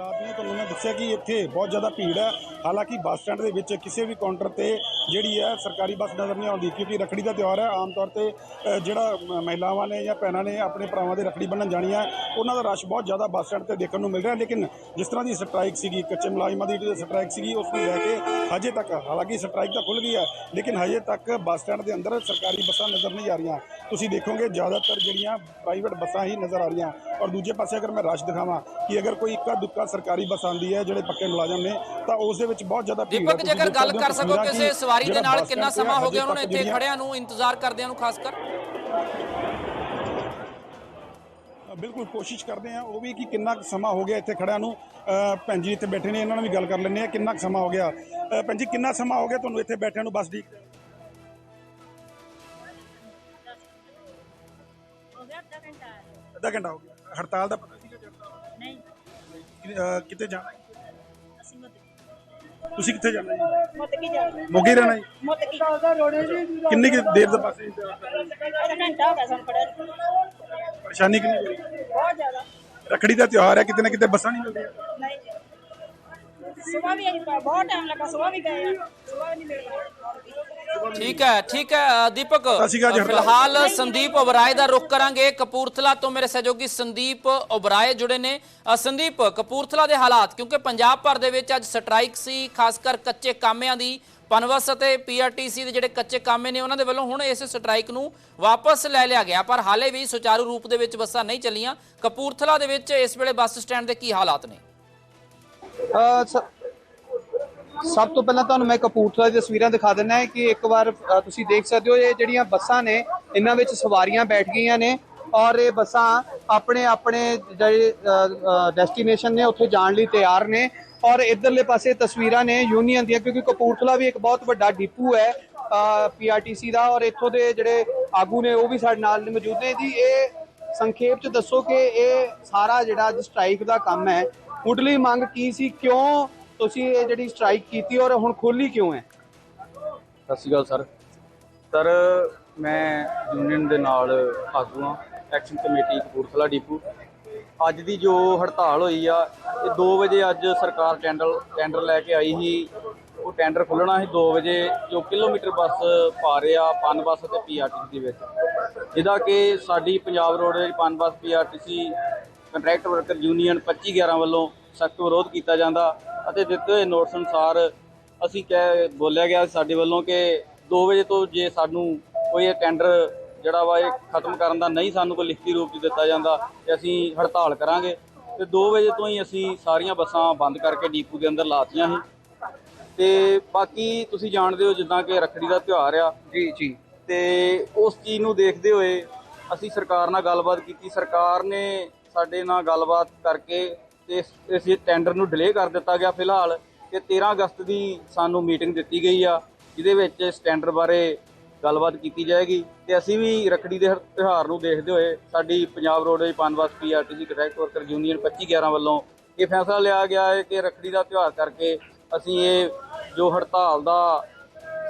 ਹਾਲਾਤ ਨੇ ਤੁਹਾਨੂੰ ਮੈਂ ਦੱਸਿਆ ਕਿ ਇੱਥੇ ਬਹੁਤ ਜ਼ਿਆਦਾ ਭੀੜ ਹੈ। ਹਾਲਾਂਕਿ ਬੱਸ ਸਟੈਂਡ ਦੇ ਵਿੱਚ ਕਿਸੇ ਵੀ ਕਾਊਂਟਰ ਤੇ ਜਿਹੜੀ ਹੈ ਸਰਕਾਰੀ ਬੱਸ ਨਜ਼ਰ ਨਹੀਂ ਆਉਂਦੀ ਕਿਉਂਕਿ ਰੱਖੜੀ ਦਾ ਤਿਉਹਾਰ ਹੈ। ਆਮ ਤੌਰ ਤੇ ਅ, ਜਿਹੜਾ ਮ- ਮਹਿਲਾਵਾਂ ਨੇ ਜਾਂ ਭੈਣਾਂ ਨੇ ਆਪਣੇ ਭਰਾਵਾਂ ਦੇ ਰੱਖੜੀ ਬੰਨ੍ਹਣ ਜਾਣੀਆਂ ਉਹਨਾਂ ਦਾ ਰਸ਼ ਬਹੁਤ ਜ਼ਿਆਦਾ ਬੱਸ ਸਟੈਂਡ ਤੇ ਦੇਖਣ ਨੂੰ ਮਿਲ ਰਿਹਾ। ਲੇਕਿਨ ਜਿਸ ਤਰ੍ਹਾਂ ਦੀ ਸਟ੍ਰਾਈਕ ਸੀਗੀ ਕੱਚੇ ਮੁਲਾਜ਼ਮਾਂ ਦੀ ਜਿਹੜੀ ਸਟ੍ਰਾਈਕ ਸੀਗੀ ਉਸ ਨੂੰ ਲੈ ਕੇ ਹਜੇ ਤੱਕ ਹਾਲਾਂਕਿ ਸਟ੍ਰਾਈਕ ਤਾਂ ਖੁੱਲ ਗਈ ਹੈ ਲੇਕਿਨ ਹਜੇ ਤੱਕ ਬੱਸ ਸਟੈਂਡ ਦੇ ਅੰਦਰ ਸਰਕਾਰੀ ਬੱਸਾਂ ਨਜ਼ਰ ਨਹੀਂ ਆ ਰਹੀਆਂ। ਤੁਸੀਂ ਦੇਖੋਗੇ ਜ਼ਿਆਦਾਤਰ ਜਿਹੜੀਆਂ ਪ੍ਰਾਈਵੇਟ ਬੱਸਾਂ ਹੀ ਨਜ਼ਰ ਆ ਰਹੀਆਂ। ਔਰ ਦੂਜੇ ਪਾਸੇ ਅਗਰ ਮੈਂ ਰਸ਼ ਦਿਖਾਵਾਂ ਕਿ ਅਗਰ ਕੋਈ ਇੱਕਾ ਦੁੱਕਾ ਸਰਕਾਰੀ ਬੱਸ ਆਉਂਦੀ ਹੈ ਜਿਹੜੇ ਪੱਕੇ ਮੁਲਾਜ਼ਮ ਨੇ ਤਾਂ ਉਸ ਦੇ ਵਿੱਚ ਬਹੁਤ ਜ਼ਿਆਦਾ ਭੀੜ ਹੈ। ਦੀਪਕ ਜੇਕਰ ਗੱਲ ਕਰ ਸਕੋ ਕਿਸੇ ਸਵਾਰੀ ਦੇ ਨਾਲ ਕਿੰਨਾ ਸਮਾਂ ਹੋ ਗਿਆ ਉਹਨਾਂ ਨੂੰ ਇੱਥੇ ਖੜਿਆਂ ਨੂੰ ਇੰਤਜ਼ਾਰ ਕਰਦਿਆਂ ਨੂੰ ਖਾਸ ਕਰ। ਬਿਲਕੁਲ ਕੋਸ਼ਿਸ਼ ਕਰਦੇ ਆ ਉਹ ਵੀ ਕਿ ਕਿੰਨਾ ਕੁ ਸਮਾਂ ਹੋ ਗਿਆ ਇੱਥੇ ਖੜਿਆਂ ਨੂੰ। ਭੈਣ ਜੀ ਇੱਥੇ ਬੈਠੇ ਨੇ ਇਹਨਾਂ ਨਾਲ ਵੀ ਗੱਲ ਕਰ ਲੈਂਦੇ ਆ ਕਿੰਨਾ ਕੁ ਸਮਾਂ ਹੋ ਗਿਆ। ਭੈਣ ਜੀ ਕਿੰਨਾ ਸਮਾਂ ਹੋ ਗਿਆ ਤੁਹਾਨੂੰ ਇੱਥੇ ਬੈਠਿਆਂ ਨੂੰ ਬੱਸ ਦੀ? ਅੱਧਾ ਘੰਟਾ ਹੋ ਗਿਆ। ਹੜਤਾਲ ਦਾ ਪਤਾ ਸੀਗਾ ਜੀ? ਨਹੀਂ। ਕਿਤੇ ਜਾਣਾ ਹੈ? ਅਸੀਂ ਮੁੱਤ ਤੁਸੀਂ ਕਿੱਥੇ ਜਾਣਾ ਜੀ? ਮੁੱਤ ਕੀ ਜਾ ਮੋਗੇ ਰਹਿਣਾ ਜੀ? ਮੁੱਤ ਕੀ? ਕਿੰਨੀ ਕੁ ਦੇਰ ਦੇ ਪਾਸੇ ਅੱਧਾ ਘੰਟਾ ਹੋ ਗਿਆ ਸਾਨੂੰ ਖੜਿਆ ਨੂੰ। ਪਰੇਸ਼ਾਨੀ ਕਿੰਨੀ ਹੋ ਰਹੀ ਬਹੁਤ ਜ਼ਿਆਦਾ। ਰੱਖੜੀ ਦਾ ਤਿਉਹਾਰ ਹੈ ਕਿਤੇ ਨਾ ਕਿਤੇ ਬੱਸਾਂ ਨਹੀਂ ਮਿਲਦੀਆਂ। ਨਹੀਂ ਸੁਬਹ ਵੀ ਅਸੀਂ ਬਹੁਤ ਟਾਈਮ ਲੱਗਾ ਸੁਬਹ ਵੀ ਗਏ ਆ। ਸੁਬਹ ਵੀ ਨਹੀਂ ਮਿਲ। ਪਾਇਆ ਠੀਕ ਹੈ ਠੀਕ ਹੈ ਦੀਪਕ। ਫਿਲਹਾਲ ਸੰਦੀਪ ਓਬਰਾਏ ਦਾ ਰੁਖ ਕਰਾਂਗੇ। ਕਪੂਰਥਲਾ ਤੋਂ ਮੇਰੇ ਸਹਿਯੋਗੀ ਸੰਦੀਪ ਓਬਰਾਏ ਜੁੜੇ ਨੇ। ਸੰਦੀਪ ਕਪੂਰਥਲਾ ਦੇ ਹਾਲਾਤ ਕਿਉਂਕਿ ਪੰਜਾਬ ਭਰ ਦੇ ਵਿੱਚ ਅੱਜ ਸਟ੍ਰਾਈਕ ਸੀ ਖਾਸ ਕਰ ਕੱਚੇ ਕਾਮਿਆਂ ਦੀ ਪਨਵਸ ਅਤੇ ਪੀਆਰਟੀਸੀ ਦੇ ਜਿਹੜੇ ਕੱਚੇ ਕਾਮੇ ਨੇ ਉਹਨਾਂ ਦੇ ਵੱਲੋਂ ਹੁਣ ਇਸ ਸਟ੍ਰਾਈਕ ਨੂੰ ਵਾਪਸ ਲੈ ਲਿਆ ਗਿਆ। ਪਰ ਹਾਲੇ ਵੀ ਸੁਚਾਰੂ ਰੂਪ ਦੇ ਵਿੱਚ ਬੱਸਾਂ ਨਹੀਂ ਚੱਲੀਆਂ। ਕਪੂਰਥਲਾ ਦੇ ਵਿੱਚ ਇਸ ਵੇਲੇ ਬੱਸ ਸਟੈਂਡ ਦੇ ਕੀ ਹਾਲਾਤ ਨੇ? ਸਭ ਤੋਂ ਪਹਿਲਾਂ ਤੁਹਾਨੂੰ ਮੈਂ ਕਪੂਰਥਲਾ ਦੀ ਤਸਵੀਰਾਂ ਦਿਖਾ ਦਿੰਦਾ ਹੈ ਕਿ ਇੱਕ ਵਾਰ ਤੁਸੀਂ ਦੇਖ ਸਕਦੇ ਹੋ, ਇਹ ਜਿਹੜੀਆਂ ਬੱਸਾਂ ਨੇ, ਇਹਨਾਂ ਵਿੱਚ ਸਵਾਰੀਆਂ ਬੈਠ ਗਈਆਂ ਨੇ ਔਰ ਇਹ ਬੱਸਾਂ ਆਪਣੇ ਆਪਣੇ ਜਿਹੜੇ ਡੈਸਟੀਨੇਸ਼ਨ ਨੇ, ਉੱਥੇ ਜਾਣ ਲਈ ਤਿਆਰ ਨੇ ਔਰ ਇਧਰਲੇ ਪਾਸੇ ਤਸਵੀਰਾਂ ਨੇ ਯੂਨੀਅਨ ਦੀਆਂ, ਕਿਉਂਕਿ ਕਪੂਰਥਲਾ ਵੀ ਇੱਕ ਬਹੁਤ ਵੱਡਾ ਡਿਪੂ ਹੈ ਪੀਆਰਟੀਸੀ ਦਾ ਔਰ ਇੱਥੋਂ ਦੇ ਜਿਹੜੇ ਆਗੂ ਨੇ, ਉਹ ਵੀ ਸਾਡੇ ਨਾਲ ਮੌਜੂਦ ਨੇ। ਜੀ, ਇਹ ਸੰਖੇਪ ਚ ਦੱਸੋ ਕਿ ਇਹ ਸਾਰਾ ਜਿਹੜਾ ਅੱਜ ਸਟ੍ਰਾਈਕ ਦਾ ਕੰਮ ਹੈ ਮੁੱਢਲੀ ਮੰਗ ਕੀ ਸੀ, ਕਿਉਂ ਤੁਸੀਂ ਇਹ ਜਿਹੜੀ ਸਟ੍ਰਾਈਕ ਕੀਤੀ ਔਰ ਹੁਣ ਖੋਲੀ ਕਿਉਂ ਹੈ? ਸਤਿ ਸ਼੍ਰੀ ਅਕਾਲ ਸਰ। ਸਰ, ਮੈਂ ਯੂਨੀਅਨ ਦੇ ਨਾਲ ਆਗੂ ਹਾਂ ਐਕਸ਼ਨ ਕਮੇਟੀ ਕਪੂਰਥਲਾ ਡਿਪੂ। ਅੱਜ ਦੀ ਜੋ ਹੜਤਾਲ ਹੋਈ ਆ, ਇਹ 2 ਵਜੇ ਅੱਜ ਸਰਕਾਰ ਟੈਂਡਰ ਟੈਂਡਰ ਲੈ ਕੇ ਆਈ ਸੀ। ਉਹ ਟੈਂਡਰ ਖੁੱਲਣਾ ਸੀ 2 ਵਜੇ, ਜੋ ਕਿਲੋਮੀਟਰ ਬੱਸ ਪਾ ਰਹੇ ਪਨ ਬੱਸ ਤੇ ਪੀਆਰਟੀਸੀ ਦੇ ਵਿੱਚ। ਜਿਹਦਾ ਕਿ ਸਾਡੀ Punjab roadways Punbus PRTC contract worker union 2511 ਵੱਲੋਂ ਸਖਤ ਵਿਰੋਧ ਕੀਤਾ ਜਾਂਦਾ। ਅਤੇ ਦਿੱਤੇ ਹੋਏ ਨੋਟਿਸ ਅਨੁਸਾਰ ਅਸੀਂ ਕਹਿ ਬੋਲਿਆ ਗਿਆ ਸਾਡੇ ਵੱਲੋਂ ਕਿ 2 ਵਜੇ ਤੋਂ ਜੇ ਸਾਨੂੰ ਕੋਈ ਇਹ ਟੈਂਡਰ ਜਿਹੜਾ ਵਾ ਇਹ ਖਤਮ ਕਰਨ ਦਾ ਨਹੀਂ ਸਾਨੂੰ ਕੋਈ ਲਿਖਤੀ ਰੂਪ 'ਚ ਦਿੱਤਾ ਜਾਂਦਾ ਤੇ ਅਸੀਂ ਹੜਤਾਲ ਕਰਾਂਗੇ। ਤੇ 2 ਵਜੇ ਤੋਂ ਹੀ ਅਸੀਂ ਸਾਰੀਆਂ ਬੱਸਾਂ ਬੰਦ ਕਰਕੇ ਡੀਪੂ ਦੇ ਅੰਦਰ ਲਾਤੀਆਂ ਸੀ। ਤੇ ਬਾਕੀ ਤੁਸੀਂ ਜਾਣਦੇ ਹੋ ਜਿੱਦਾਂ ਕਿ ਰੱਖੜੀ ਦਾ ਤਿਉਹਾਰ ਆ। ਜੀ ਜੀ। ਤੇ ਉਸ ਚੀਜ਼ ਨੂੰ ਦੇਖਦੇ ਹੋਏ ਅਸੀਂ ਸਰਕਾਰ ਨਾਲ ਗੱਲਬਾਤ ਕੀਤੀ। ਸਰਕਾਰ ਨੇ ਸਾਡੇ ਨਾਲ ਗੱਲਬਾਤ ਕਰਕੇ ਤੇ ਇਸ ਟੈਂਡਰ ਨੂੰ ਡਿਲੇ ਕਰ ਦਿੱਤਾ ਗਿਆ ਫਿਲਹਾਲ ਤੇ 13 ਅਗਸਤ ਦੀ ਸਾਨੂੰ ਮੀਟਿੰਗ ਦਿੱਤੀ ਗਈ ਆ, ਜਿਹਦੇ ਵਿੱਚ ਇਸ ਟੈਂਡਰ ਬਾਰੇ ਗੱਲਬਾਤ ਕੀਤੀ ਜਾਏਗੀ। ਤੇ ਅਸੀਂ ਵੀ ਰੱਖੜੀ ਦੇ ਹਰ- ਤਿਉਹਾਰ ਨੂੰ ਦੇਖਦੇ ਹੋਏ ਸਾਡੀ Punjab roadways Punbus PRTC contract worker union 2511 ਵੱਲੋਂ ਇਹ ਫੈਸਲਾ ਲਿਆ ਗਿਆ ਹੈ ਕਿ ਰੱਖੜੀ ਦਾ ਤਿਉਹਾਰ ਕਰਕੇ ਅਸੀਂ ਇਹ ਜੋ ਹੜਤਾਲ ਦਾ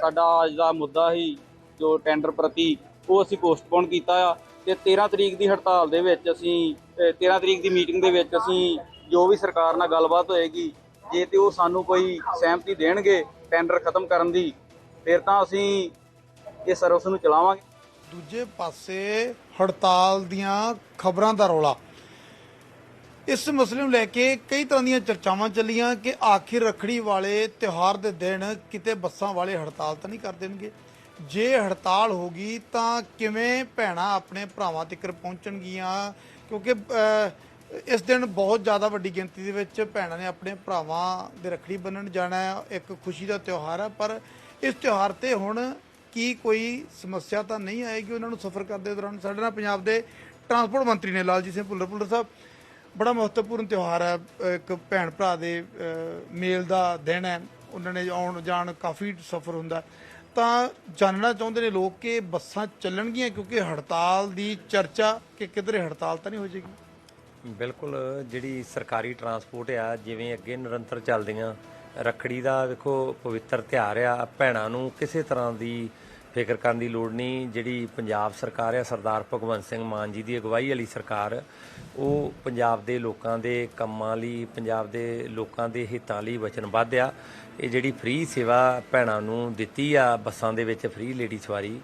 ਸਾਡਾ ਅੱਜ ਦਾ ਮੁੱਦਾ ਸੀ ਜੋ ਟੈਂਡਰ ਪ੍ਰਤੀ ਉਹ ਅਸੀਂ ਪੋਸਟਪੋਨ ਕੀਤਾ ਆ। ਤੇ 13 ਤਰੀਕ ਦੀ ਹੜਤਾਲ ਦੇ ਵਿੱਚ ਅਸੀਂ, ਅਹ 13 ਤਰੀਕ ਦੀ ਮੀਟਿੰਗ ਦੇ ਵਿੱਚ ਅਸੀਂ ਜੋ ਵੀ ਸਰਕਾਰ ਨਾਲ ਗੱਲਬਾਤ ਹੋਏਗੀ ਜੇ ਤੇ ਉਹ ਸਾਨੂੰ ਕੋਈ ਸਹਿਮਤੀ ਦੇਣਗੇ ਟੈਂਡਰ ਖਤਮ ਕਰਨ ਦੀ ਫਿਰ ਤਾਂ ਅਸੀਂ ਇਹ ਸਰਵਿਸ ਨੂੰ ਚਲਾਵਾਂਗੇ। ਦੂਜੇ ਪਾਸੇ ਹੜਤਾਲ ਦੀਆਂ ਖਬਰਾਂ ਦਾ ਰੌਲਾ। ਇਸ ਮਸਲੇ ਨੂੰ ਲੈ ਕੇ ਕਈ ਤਰ੍ਹਾਂ ਦੀਆਂ ਚਰਚਾਵਾਂ ਚੱਲੀਆਂ ਕਿ ਆਖਿਰ ਰਖੜੀ ਵਾਲੇ ਤਿਉਹਾਰ ਦੇ ਦਿਨ ਕਿਤੇ ਬੱਸਾਂ ਵਾਲੇ ਹੜਤਾਲ ਤਾਂ ਨਹੀਂ ਕਰ ਦੇਣਗੇ? ਜੇ ਹੜਤਾਲ ਹੋਗੀ ਤਾਂ ਕਿਵੇਂ ਭੈਣਾਂ ਆਪਣੇ ਭਰਾਵਾਂ ਤੱਕ ਪਹੁੰਚਣਗੀਆਂ? ਕਿਉਂਕਿ ਅਹ, ਇਸ ਦਿਨ ਬਹੁਤ ਜ਼ਿਆਦਾ ਵੱਡੀ ਗਿਣਤੀ ਦੇ ਵਿੱਚ ਭੈਣਾਂ ਨੇ ਆਪਣੇ ਭਰਾਵਾਂ ਦੇ ਰੱਖੜੀ ਬੰਨਣ ਜਾਣਾ ਹੈ, ਇੱਕ ਖੁਸ਼ੀ ਦਾ ਤਿਉਹਾਰ ਹੈ, ਪਰ ਇਸ ਤਿਉਹਾਰ ਤੇ ਹੁਣ ਕੀ ਕੋਈ ਸਮੱਸਿਆ ਤਾਂ ਨਹੀਂ ਆਏਗੀ, ਉਹਨਾਂ ਨੂੰ ਸਫ਼ਰ ਕਰਦੇ ਦੌਰਾਨ ਸਾਡੇ ਨਾਲ ਪੰਜਾਬ ਦੇ ਟਰਾਂਸਪੋਰਟ ਮੰਤਰੀ ਨੇ ਲਾਲਜੀਤ ਸਿੰਘ ਭੁੱਲਰ ਭੁੱਲਰ ਸਾਹਿਬ, ਬੜਾ ਮਹੱਤਵਪੂਰਨ ਤਿਉਹਾਰ ਹੈ, ਇੱਕ ਭੈਣ ਭਰਾ ਦੇ ਮੇਲ ਦਾ ਦਿਨ ਹੈ, ਉਹਨਾਂ ਨੇ ਆਉਣ ਜਾਣ ਕਾਫੀ ਸਫ਼ਰ ਹੁੰਦਾ ਤਾਂ ਜਾਣਨਾ ਚਾਹੁੰਦੇ ਨੇ ਲੋਕ ਕਿ ਬੱਸਾਂ ਚੱਲਣਗੀਆਂ ਕਿਉਂਕਿ ਹੜਤਾਲ ਦੀ ਚਰਚਾ ਕਿ ਕਿਧਰੇ ਹੜਤਾਲ ਤਾਂ ਨਹੀਂ ਹੋ ਜਾਏਗੀ? ਬਿਲਕੁਲ ਜਿਹੜੀ ਸਰਕਾਰੀ ਟਰਾਂਸਪੋਰਟ ਆ, ਜਿਵੇਂ ਅੱਗੇ ਨਿਰੰਤਰ ਚੱਲਦੀਆਂ, ਰੱਖੜੀ ਦਾ ਵੇਖੋ ਪਵਿੱਤਰ ਤਿਉਹਾਰ ਆ, ਭੈਣਾਂ ਨੂੰ ਕਿਸੇ ਤਰ੍ਹਾਂ ਦੀ ਫਿਕਰ ਕਰਨ ਦੀ ਲੋੜ ਨਹੀਂ। ਜਿਹੜੀ ਪੰਜਾਬ ਸਰਕਾਰ ਆ, ਸਰਦਾਰ ਭਗਵੰਤ ਸਿੰਘ ਮਾਨ ਜੀ ਦੀ ਅਗਵਾਈ ਵਾਲੀ ਸਰਕਾਰ, ਉਹ ਪੰਜਾਬ ਦੇ ਲੋਕਾਂ ਦੇ ਕੰਮਾਂ ਲਈ, ਪੰਜਾਬ ਦੇ ਲੋਕਾਂ ਦੇ ਹਿੱਤਾਂ ਲਈ ਵਚਨਬੱਧ ਆ। ਇਹ ਜਿਹੜੀ ਫ੍ਰੀ ਸੇਵਾ ਭੈਣਾਂ ਨੂੰ ਦਿੱਤੀ ਆ, ਬੱਸਾਂ ਦੇ ਵਿੱਚ ਫ੍ਰੀ ਲੇਡੀ ਸਵਾਰੀ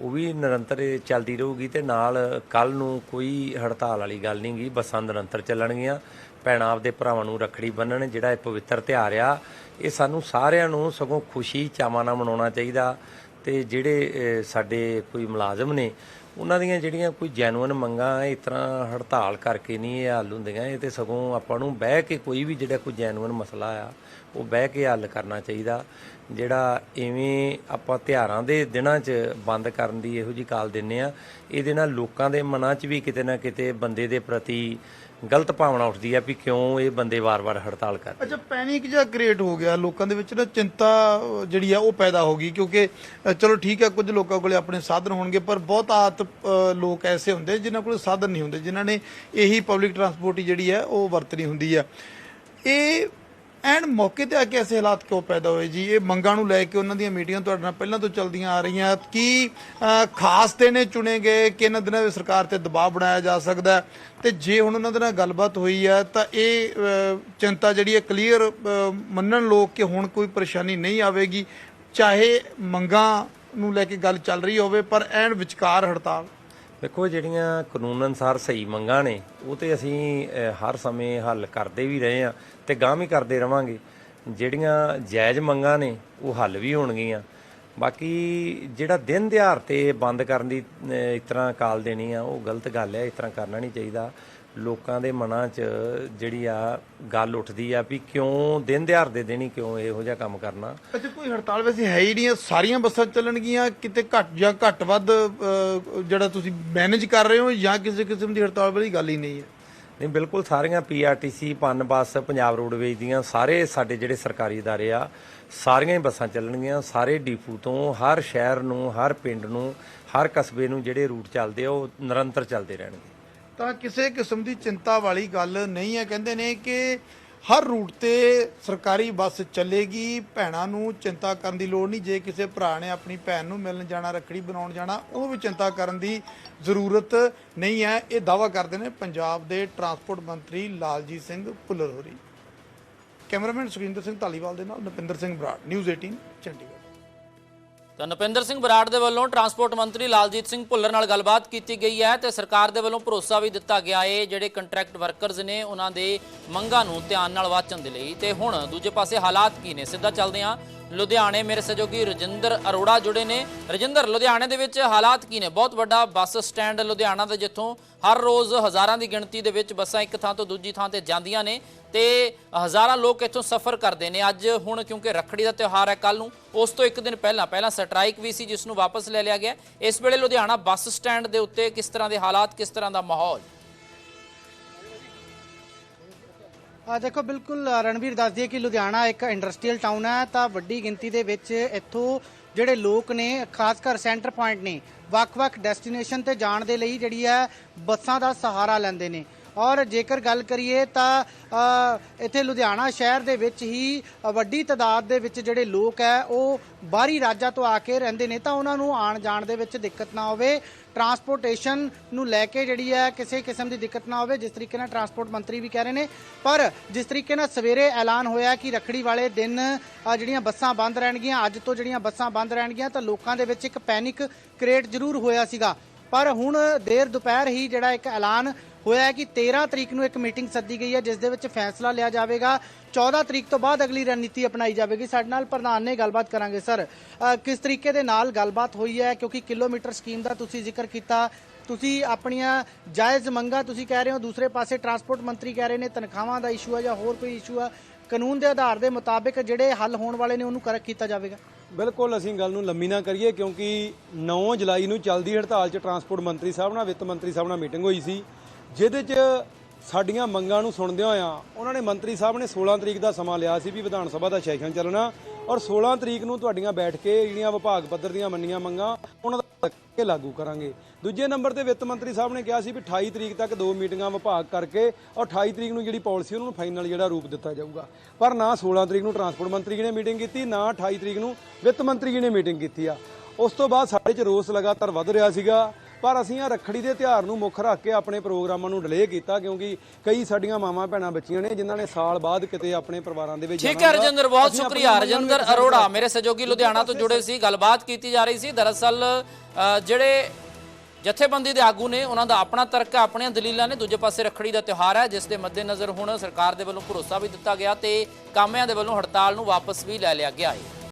ਉਹ ਵੀ ਨਿਰੰਤਰ ਚੱਲਦੀ ਰਹੂਗੀ ਤੇ ਨਾਲ ਕੱਲ ਨੂੰ ਕੋਈ ਹੜਤਾਲ ਵਾਲੀ ਗੱਲ ਨਹੀਂ ਗੀ, ਬੱਸਾਂ ਨਿਰੰਤਰ ਚੱਲਣਗੀਆਂ। ਭੈਣਾਂ ਆਪਦੇ ਭਰਾਵਾਂ ਨੂੰ ਰੱਖੜੀ ਬੰਨਣ, ਜਿਹੜਾ ਇਹ ਪਵਿੱਤਰ ਤਿਉਹਾਰ ਆ, ਇਹ ਸਾਨੂੰ ਸਾਰਿਆਂ ਨੂੰ ਸਗੋਂ ਖੁਸ਼ੀ, ਚਾਵਾਂ ਨਾਲ ਮਨਾਉਣਾ ਚਾਹੀਦਾ। ਤੇ ਜਿਹੜੇ ਸਾਡੇ ਕੋਈ ਮੁਲਾਜ਼ਮ ਨੇ, ਉਹਨਾਂ ਦੀਆਂ ਜਿਹੜੀਆਂ ਕੋਈ ਜੈਨੂਇਨ ਮੰਗਾਂ, ਇਸ ਤਰ੍ਹਾਂ ਹੜਤਾਲ ਕਰਕੇ ਨਹੀਂ ਇਹ ਹੱਲ ਹੁੰਦੀਆਂ, ਇਹ ਤੇ ਸਗੋਂ ਆਪਾਂ ਨੂੰ ਬਹਿ ਕੇ ਕੋਈ ਵੀ ਜਿਹੜਾ ਕੋਈ ਜੈਨੂਇਨ ਮਸਲਾ ਆ, ਉਹ ਬਹਿ ਕੇ ਹੱਲ ਕਰਨਾ ਚਾਹੀਦਾ। ਜਿਹੜਾ ਐਵੇਂ ਆਪਾਂ ਤਿਉਹਾਰਾਂ ਦੇ ਦਿਨਾਂ 'ਚ ਬੰਦ ਕਰਨ ਦੀ ਇਹੋ ਜੀ ਕਾਲ ਦਿੰਨੇ ਆ ਇਹਦੇ ਨਾਲ ਲੋਕਾਂ ਦੇ ਮਨਾਂ 'ਚ ਵੀ ਕਿਤੇ ਨਾ ਕਿਤੇ ਬੰਦੇ ਦੇ ਪ੍ਰਤੀ ਗਲਤ ਭਾਵਨਾ ਉੱਠਦੀ ਆ ਵੀ ਕਿਉਂ ਇਹ ਬੰਦੇ ਵਾਰ-ਵਾਰ ਹੜਤਾਲ ਕਰ ਅੱਛਾ ਪੈਨਿਕ ਜਿਹਾ ਕ੍ਰੀਏਟ ਹੋ ਗਿਆ ਲੋਕਾਂ ਦੇ ਵਿੱਚ ਨਾ ਚਿੰਤਾ ਜਿਹੜੀ ਆ ਉਹ ਪੈਦਾ ਹੋ ਗਈ ਕਿਉਂਕਿ ਚਲੋ ਠੀਕ ਹੈ ਕੁਝ ਲੋਕਾਂ ਕੋਲੇ ਆਪਣੇ ਸਾਧਨ ਹੋਣਗੇ ਪਰ ਬਹੁਤ ਆਤ ਲੋਕ ਐਸੇ ਹੁੰਦੇ ਜਿਨ੍ਹਾਂ ਕੋਲ ਸਾਧਨ ਨਹੀਂ ਹੁੰਦੇ ਜਿਨ੍ਹਾਂ ਨੇ ਇਹੀ ਪਬਲਿਕ ਟਰਾਂਸਪੋਰਟ ਜਿਹੜੀ ਹੈ ਉਹ ਵਰਤਣੀ ਹੁੰਦੀ ਆ। ਇਹ ਐਨ ਮੌਕੇ ਤੇ ਆ ਕੇ ਐਸੇ ਹਾਲਾਤ ਕਿਉਂ ਪੈਦਾ ਹੋਏ ਜੀ? ਇਹ ਮੰਗਾਂ ਨੂੰ ਲੈ ਕੇ ਉਹਨਾਂ ਦੀਆਂ ਮੀਟਿੰਗਾਂ ਤੁਹਾਡੇ ਨਾਲ ਪਹਿਲਾਂ ਤੋਂ ਚੱਲਦੀਆਂ ਆ ਰਹੀਆਂ। ਕੀ ਖਾਸ ਦਿਨ ਇਹ ਚੁਣੇ ਗਏ ਕਿ ਇਹਨਾਂ ਦਿਨਾਂ ਵਿੱਚ ਸਰਕਾਰ ਤੇ ਦਬਾਅ ਬਣਾਇਆ ਜਾ ਸਕਦਾ ਹੈ? ਤੇ ਜੇ ਹੁਣ ਉਹਨਾਂ ਦੇ ਨਾਲ ਗੱਲਬਾਤ ਹੋਈ ਹੈ, ਤਾਂ ਇਹ ਚਿੰਤਾ ਜਿਹੜੀ ਹੈ ਕਲੀਅਰ ਮੰਨਣ ਲੋਕ ਕਿ ਹੁਣ ਕੋਈ ਪਰੇਸ਼ਾਨੀ ਨਹੀਂ ਆਵੇਗੀ, ਚਾਹੇ ਮੰਗਾਂ ਨੂੰ ਲੈ ਕੇ ਗੱਲ ਚੱਲ ਰਹੀ ਹੋਵੇ, ਪਰ ਐਨ ਵਿਚਕਾਰ ਹੜਤਾਲ। ਦੇਖੋ ਜਿਹੜੀਆਂ ਕਾਨੂੰਨ ਅਨੁਸਾਰ ਸਹੀ ਮੰਗਾਂ ਨੇ, ਉਹ ਤੇ ਅਸੀਂ ਹਰ ਸਮੇਂ ਹੱਲ ਕਰਦੇ ਵੀ ਰਹੇ ਆ ਤੇ ਗਾਂਹ ਵੀ ਕਰਦੇ ਰਵਾਂਗੇ। ਜਿਹੜੀਆਂ ਜਾਇਜ਼ ਮੰਗਾਂ ਨੇ, ਉਹ ਹੱਲ ਵੀ ਹੋਣਗੀਆਂ। ਬਾਕੀ ਜਿਹੜਾ ਦਿਨ ਦਿਹਾੜ ਤੇ ਬੰਦ ਕਰਨ ਦੀ ਇਸ ਤਰ੍ਹਾਂ ਕਾਲ ਦੇਣੀ ਆ, ਉਹ ਗਲਤ ਗੱਲ ਹੈ, ਇਸ ਤਰ੍ਹਾਂ ਕਰਨਾ ਨਹੀਂ ਚਾਹੀਦਾ। ਲੋਕਾਂ ਦੇ ਮਨਾਂ 'ਚ ਜਿਹੜੀ ਆ ਗੱਲ ਉੱਠਦੀ ਆ ਵੀ ਕਿਉਂ ਦਿਨ ਦਿਹਾੜ ਦੇ ਦਿਨ ਹੀ ਕਿਉਂ ਇਹੋ ਜਿਹਾ ਕੰਮ ਕਰਨਾ ਅੱਛਾ ਕੋਈ ਹੜਤਾਲ ਵੈਸੇ ਹੈ ਹੀ ਨਹੀਂ ਹੈ ਸਾਰੀਆਂ ਬੱਸਾਂ ਚੱਲਣਗੀਆਂ ਕਿਤੇ ਘੱਟ ਜਾਂ ਘੱਟ ਵੱਧ ਅਹ, ਜਿਹੜਾ ਤੁਸੀਂ ਮੈਨੇਜ ਕਰ ਰਹੇ ਹੋ ਜਾਂ ਕਿਸੇ ਕਿਸਮ ਦੀ ਹੜਤਾਲ ਵਾਲੀ ਗੱਲ ਹੀ ਨਹੀਂ ਹੈ ਨਹੀਂ ਬਿਲਕੁਲ ਸਾਰੀਆਂ ਪੀਆਰਟੀਸੀ ਪਨ ਬੱਸ ਪੰਜਾਬ ਰੋਡਵੇਜ ਦੀਆਂ ਸਾਰੇ ਸਾਡੇ ਜਿਹੜੇ ਸਰਕਾਰੀ ادارے ਆ ਸਾਰੀਆਂ ਹੀ ਬੱਸਾਂ ਚੱਲਣਗੀਆਂ ਸਾਰੇ ਡੀਪੂ ਤੋਂ ਹਰ ਸ਼ਹਿਰ ਨੂੰ ਹਰ ਪਿੰਡ ਨੂੰ ਹਰ ਕਸਬੇ ਨੂੰ ਜਿਹੜੇ ਰੂਟ ਚੱਲਦੇ ਆ ਉਹ ਨਿਰੰਤਰ ਚੱਲਦੇ ਰਹਿਣਗੇ ਤਾਂ ਕਿਸੇ ਕਿਸਮ ਦੀ ਚਿੰਤਾ ਵਾਲੀ ਗੱਲ ਨਹੀਂ ਹੈ। ਕਹਿੰਦੇ ਨੇ ਕਿ ਹਰ ਰੂਟ ਤੇ ਸਰਕਾਰੀ ਬੱਸ ਚੱਲੇਗੀ। ਭੈਣਾਂ ਨੂੰ ਚਿੰਤਾ ਕਰਨ ਦੀ ਲੋੜ ਨਹੀਂ। ਜੇ ਕਿਸੇ ਭਰਾ ਨੇ ਆਪਣੀ ਭੈਣ ਨੂੰ ਮਿਲਣ ਜਾਣਾ, ਰੱਖੜੀ ਬਣਾਉਣ ਜਾਣਾ, ਉਹ ਵੀ ਚਿੰਤਾ ਕਰਨ ਦੀ ਜ਼ਰੂਰਤ ਨਹੀਂ ਹੈ। ਇਹ ਦਾਵਾ ਕਰਦੇ ਨੇ ਪੰਜਾਬ ਦੇ ਟਰਾਂਸਪੋਰਟ ਮੰਤਰੀ ਲਾਲਜੀਤ ਸਿੰਘ ਭੁੱਲਰ ਹੋਰੀ। ਕੈਮਰਾਮੈਨ ਸੁਖਿੰਦਰ ਸਿੰਘ ਧਾਲੀਵਾਲ ਦੇ ਨਾਲ ਨਪਿੰਦਰ ਸਿੰਘ ਬਰਾੜ, ਨਿਊਜ਼ 18 ਚੰਡੀਗੜ੍ਹ। ਤਾਂ ਨਪਿੰਦਰ ਸਿੰਘ ਬਰਾੜ ਦੇ ਵੱਲੋਂ ਟਰਾਂਸਪੋਰਟ ਮੰਤਰੀ ਲਾਲਜੀਤ ਸਿੰਘ ਭੁੱਲਰ ਨਾਲ ਗੱਲਬਾਤ ਕੀਤੀ ਗਈ ਹੈ ਤੇ ਸਰਕਾਰ ਦੇ ਵੱਲੋਂ ਭਰੋਸਾ ਵੀ ਦਿੱਤਾ ਗਿਆ ਹੈ ਜਿਹੜੇ ਕੰਟਰੈਕਟ ਵਰਕਰਸ ਨੇ ਉਹਨਾਂ ਦੇ ਮੰਗਾਂ ਨੂੰ ਧਿਆਨ ਨਾਲ ਵਾਚਣ ਦੇ ਲਈ। ਤੇ ਹੁਣ ਦੂਜੇ ਪਾਸੇ ਹਾਲਾਤ ਕੀ ਨੇ? ਸਿੱਧਾ ਚੱਲਦੇ ਹਾਂ। ਲੁਧਿਆਣੇ ਮੇਰੇ ਸਹਿਯੋਗੀ ਰਜਿੰਦਰ ਅਰੋੜਾ ਜੁੜੇ ਨੇ। ਰਜਿੰਦਰ, ਲੁਧਿਆਣੇ ਦੇ ਵਿੱਚ ਹਾਲਾਤ ਕੀ ਨੇ? ਬਹੁਤ ਵੱਡਾ ਬੱਸ ਸਟੈਂਡ ਲੁਧਿਆਣਾ ਦਾ ਜਿੱਥੋਂ ਹਰ ਰੋਜ਼ ਹਜ਼ਾਰਾਂ ਦੀ ਗਿਣਤੀ ਦੇ ਵਿੱਚ ਬੱਸਾਂ ਇੱਕ ਥਾਂ ਤੋਂ ਦੂਜੀ ਥਾਂ ਤੇ ਜਾਂਦੀਆਂ ਨੇ ਤੇ ਹਜ਼ਾਰਾਂ ਲੋਕ ਇੱਥੋਂ ਸਫ਼ਰ ਕਰਦੇ ਨੇ। ਅੱਜ ਹੁਣ ਕਿਉਂਕਿ ਰੱਖੜੀ ਦਾ ਤਿਉਹਾਰ ਹੈ ਕੱਲ ਨੂੰ, ਉਸ ਤੋਂ ਇੱਕ ਦਿਨ ਪਹਿਲਾਂ ਪਹਿਲਾਂ ਸਟ੍ਰਾਈਕ ਵੀ ਸੀ, ਜਿਸ ਨੂੰ ਵਾਪਸ ਲੈ ਲਿਆ ਗਿਆ। ਇਸ ਵੇਲੇ ਲੁਧਿਆਣਾ ਬੱਸ ਸਟੈਂਡ ਦੇ ਉੱਤੇ ਕਿਸ ਤਰ੍ਹਾਂ ਦੇ ਹਾਲਾਤ, ਕਿਸ ਤਰ੍ਹਾਂ ਦਾ ਮਾਹੌਲ? ਆ ਦੇਖੋ, ਬਿਲਕੁਲ ਰਣਵੀਰ, ਦੱਸ ਦਈਏ ਕਿ ਲੁਧਿਆਣਾ ਇੱਕ ਇੰਡਸਟਰੀਅਲ ਟਾਊਨ ਹੈ, ਤਾਂ ਵੱਡੀ ਗਿਣਤੀ ਦੇ ਵਿੱਚ ਇੱਥੋਂ ਜਿਹੜੇ ਲੋਕ ਨੇ, ਖਾਸ ਕਰ ਸੈਂਟਰ ਪੁਆਇੰਟ ਨੇ, ਵੱਖ-ਵੱਖ ਡੈਸਟੀਨੇਸ਼ਨ ਤੇ ਜਾਣ ਦੇ ਲਈ ਜਿਹੜੀ ਹੈ, ਬੱਸਾਂ ਦਾ ਸਹਾਰਾ ਲੈਂਦੇ ਨੇ। ਔਰ ਜੇਕਰ ਗੱਲ ਕਰੀਏ ਤਾਂ ਇੱਥੇ ਲੁਧਿਆਣਾ ਸ਼ਹਿਰ ਦੇ ਵਿੱਚ ਹੀ ਵੱਡੀ ਤਾਦਾਦ ਦੇ ਵਿੱਚ ਜਿਹੜੇ ਲੋਕ ਹੈ, ਉਹ ਬਾਹਰੀ ਰਾਜਾਂ ਤੋਂ ਆ ਕੇ ਰਹਿੰਦੇ ਨੇ, ਤਾਂ ਉਹਨਾਂ ਨੂੰ ਆਉਣ ਜਾਣ ਦੇ ਵਿੱਚ ਦਿੱਕਤ ਨਾ ਹੋਵੇ। ਟਰਾਂਸਪੋਰਟੇਸ਼ਨ ਨੂੰ ਲੈ ਕੇ ਜਿਹੜੀ ਹੈ ਕਿਸੇ ਕਿਸਮ ਦੀ ਦਿੱਕਤ ਨਾ ਹੋਵੇ, ਜਿਸ ਤਰੀਕੇ ਨਾਲ ਟਰਾਂਸਪੋਰਟ ਮੰਤਰੀ ਵੀ ਕਹਿ ਰਹੇ ਨੇ। ਪਰ ਜਿਸ ਤਰੀਕੇ ਨਾਲ ਸਵੇਰੇ ਐਲਾਨ ਹੋਇਆ ਕਿ ਰਖੜੀ ਵਾਲੇ ਦਿਨ ਜਿਹੜੀਆਂ ਬੱਸਾਂ ਬੰਦ ਰਹਿਣਗੀਆਂ, ਅੱਜ ਤੋਂ ਜਿਹੜੀਆਂ ਬੱਸਾਂ ਬੰਦ ਰਹਿਣਗੀਆਂ, ਤਾਂ ਲੋਕਾਂ ਦੇ ਵਿੱਚ ਇੱਕ ਪੈਨਿਕ ਕ੍ਰੀਏਟ ਜ਼ਰੂਰ ਹੋਇਆ ਸੀਗਾ। ਪਰ ਹੁਣ ਦੇਰ ਦੁਪਹਿਰ ਹੀ ਜਿਹੜਾ ਇੱਕ ਐਲਾਨ ਹੋਇਆ ਕਿ 13 ਤਰੀਕ ਨੂੰ ਇੱਕ ਮੀਟਿੰਗ ਸੱਦੀ ਗਈ ਹੈ, ਜਿਸ ਦੇ ਵਿੱਚ ਫੈਸਲਾ ਲਿਆ ਜਾਵੇਗਾ। 14 ਤਰੀਕ ਤੋਂ ਬਾਅਦ ਅਗਲੀ ਰਣਨੀਤੀ ਅਪਣਾਈ ਜਾਵੇਗੀ। ਸਾਡੇ ਨਾਲ ਪ੍ਰਧਾਨ ਨੇ ਗੱਲਬਾਤ ਕਰਾਂਗੇ, ਸਰ। ਕਿਸ ਤਰੀਕੇ ਦੇ ਨਾਲ ਗੱਲਬਾਤ ਹੋਈ ਹੈ? ਕਿਉਂਕਿ ਕਿਲੋਮੀਟਰ ਸਕੀਮ ਦਾ ਤੁਸੀਂ ਜ਼ਿਕਰ ਕੀਤਾ। ਤੁਸੀਂ ਆਪਣੀਆਂ ਜਾਇਜ਼ ਮੰਗਾਂ ਤੁਸੀਂ ਕਹਿ ਰਹੇ ਹੋ, ਦੂਸਰੇ ਪਾਸੇ ਟਰਾਂਸਪੋਰਟ ਮੰਤਰੀ ਕਹਿ ਰਹੇ ਨੇ, ਤਨਖਾਹਾਂ ਦਾ ਇਸ਼ੂ ਹੈ ਜਾਂ ਹੋਰ ਕੋਈ ਇਸ਼ੂ ਹੈ, ਕਾਨੂੰਨ ਦੇ ਆਧਾਰ ਦੇ ਮੁਤਾਬਿਕ ਜਿਹੜੇ ਹੱਲ ਹੋਣ ਵਾਲੇ ਨੇ ਉਹਨੂੰ ਕਰਕ ਕੀਤਾ ਜਾਵੇਗਾ। ਬਿਲਕੁਲ, ਅਸੀਂ ਗੱਲ ਨੂੰ ਲੰਮੀ ਨਾ ਕਰੀਏ, ਕਿਉਂਕਿ 9 ਜੁਲਾਈ ਨੂੰ ਚੱਲਦੀ ਹੜਤਾਲ 'ਚ ਟਰਾਂਸਪੋਰਟ ਮੰਤਰੀ ਸਾਹਿਬ ਨਾਲ, ਵਿੱਤ ਮੰਤਰੀ ਸਾਹਿਬ ਨਾਲ ਮੀਟਿੰਗ ਹੋਈ ਸੀ। ਜਿਹਦੇ 'ਚ ਸਾਡੀਆਂ ਮੰਗਾਂ ਨੂੰ ਸੁਣਦਿਆਂ ਹੋਇਆਂ ਉਹਨਾਂ ਨੇ ਮੰਤਰੀ ਸਾਹਿਬ ਨੇ 16 ਤਰੀਕ ਦਾ ਸਮਾਂ ਲਿਆ ਸੀ ਵੀ ਵਿਧਾਨ ਸਭਾ ਦਾ ਸੈਸ਼ਨ ਚੱਲਣਾ ਔਰ 16 ਤਰੀਕ ਨੂੰ ਤੁਹਾਡੀਆਂ ਬੈਠ ਕੇ ਜਿਹੜੀਆਂ ਵਿਭਾਗ ਪੱਧਰ ਦੀਆਂ ਮੰਨੀਆਂ ਮੰਗਾਂ, ਉਹਨਾਂ ਦਾ ਕੇ ਲਾਗੂ ਕਰਾਂਗੇ। ਦੂਜੇ ਨੰਬਰ ਤੇ ਵਿੱਤ ਮੰਤਰੀ ਸਾਹਿਬ ਨੇ ਕਿਹਾ ਸੀ ਵੀ 28 ਤਰੀਕ ਤੱਕ ਦੋ ਮੀਟਿੰਗਾਂ ਵਿਭਾਗ ਕਰਕੇ ਔਰ 28 ਤਰੀਕ ਨੂੰ ਜਿਹੜੀ ਪਾਲਿਸੀ ਉਹਨਾਂ ਨੂੰ ਫਾਈਨਲ ਜਿਹੜਾ ਰੂਪ ਦਿੱਤਾ ਜਾਊਗਾ। ਪਰ ਨਾ 16 ਤਰੀਕ ਨੂੰ ਟਰਾਂਸਪੋਰਟ ਮੰਤਰੀ ਜੀ ਨੇ ਮੀਟਿੰਗ ਕੀਤੀ, ਨਾ 28 ਤਰੀਕ ਨੂੰ ਵਿੱਤ ਮੰਤਰੀ ਜੀ ਨੇ ਮੀਟਿੰਗ ਕੀਤੀ ਆ। ਉਸ ਤੋਂ ਬਾਅਦ ਸਾਡੇ 'ਚ ਰੋਸ ਲਗਾਤਾਰ ਵੱਧ ਰਿਹਾ ਸੀਗਾ। ਪਰ ਅਸੀਂ ਆ ਰੱਖੜੀ ਦੇ ਤਿਉਹਾਰ ਨੂੰ ਮੁੱਖ ਰੱਖ ਕੇ ਆਪਣੇ ਪ੍ਰੋਗਰਾਮਾਂ ਨੂੰ ਡਿਲੇ ਕੀਤਾ ਕਿਉਂਕਿ ਕਈ ਸਾਡੀਆਂ ਮਾਵਾਂ ਭੈਣਾਂ ਬੱਚੀਆਂ ਨੇ ਜਿਨ੍ਹਾਂ ਨੇ ਸਾਲ ਬਾਅਦ ਕਿਤੇ ਆਪਣੇ ਪਰਿਵਾਰਾਂ ਦੇ ਵਿੱਚ ਠੀਕ ਹੈ। ਰਜਿੰਦਰ ਬਹੁਤ ਸ਼ੁਕਰੀਆ। ਰਜਿੰਦਰ ਅਰੋੜਾ ਮੇਰੇ ਸਹਿਯੋਗੀ ਲੁਧਿਆਣਾ ਤੋਂ ਜੁੜੇ ਸੀ ਗੱਲਬਾਤ ਕੀਤੀ ਜਾ ਰਹੀ ਸੀ। ਦਰਅਸਲ ਜਿਹੜੇ ਜਥੇਬੰਦੀ ਦੇ ਆਗੂ ਨੇ ਉਹਨਾਂ ਦਾ ਆਪਣਾ ਤਰਕ ਹੈ ਆਪਣੀਆਂ ਦਲੀਲਾਂ ਨੇ। ਦੂਜੇ ਪਾਸੇ ਰੱਖੜੀ ਦਾ ਤਿਉਹਾਰ ਹੈ ਜਿਸ ਦੇ ਮੱਦੇਨਜ਼ਰ ਹੁਣ ਸਰਕਾਰ ਦੇ ਵੱਲੋਂ ਭਰੋਸਾ ਵੀ ਦਿੱਤਾ ਗਿਆ ਤੇ ਕਾਮਿਆਂ ਦੇ ਵੱਲੋਂ ਹੜਤਾਲ ਨੂੰ ਵਾਪਸ ਵੀ ਲੈ ਲਿਆ ਗਿਆ ਹੈ।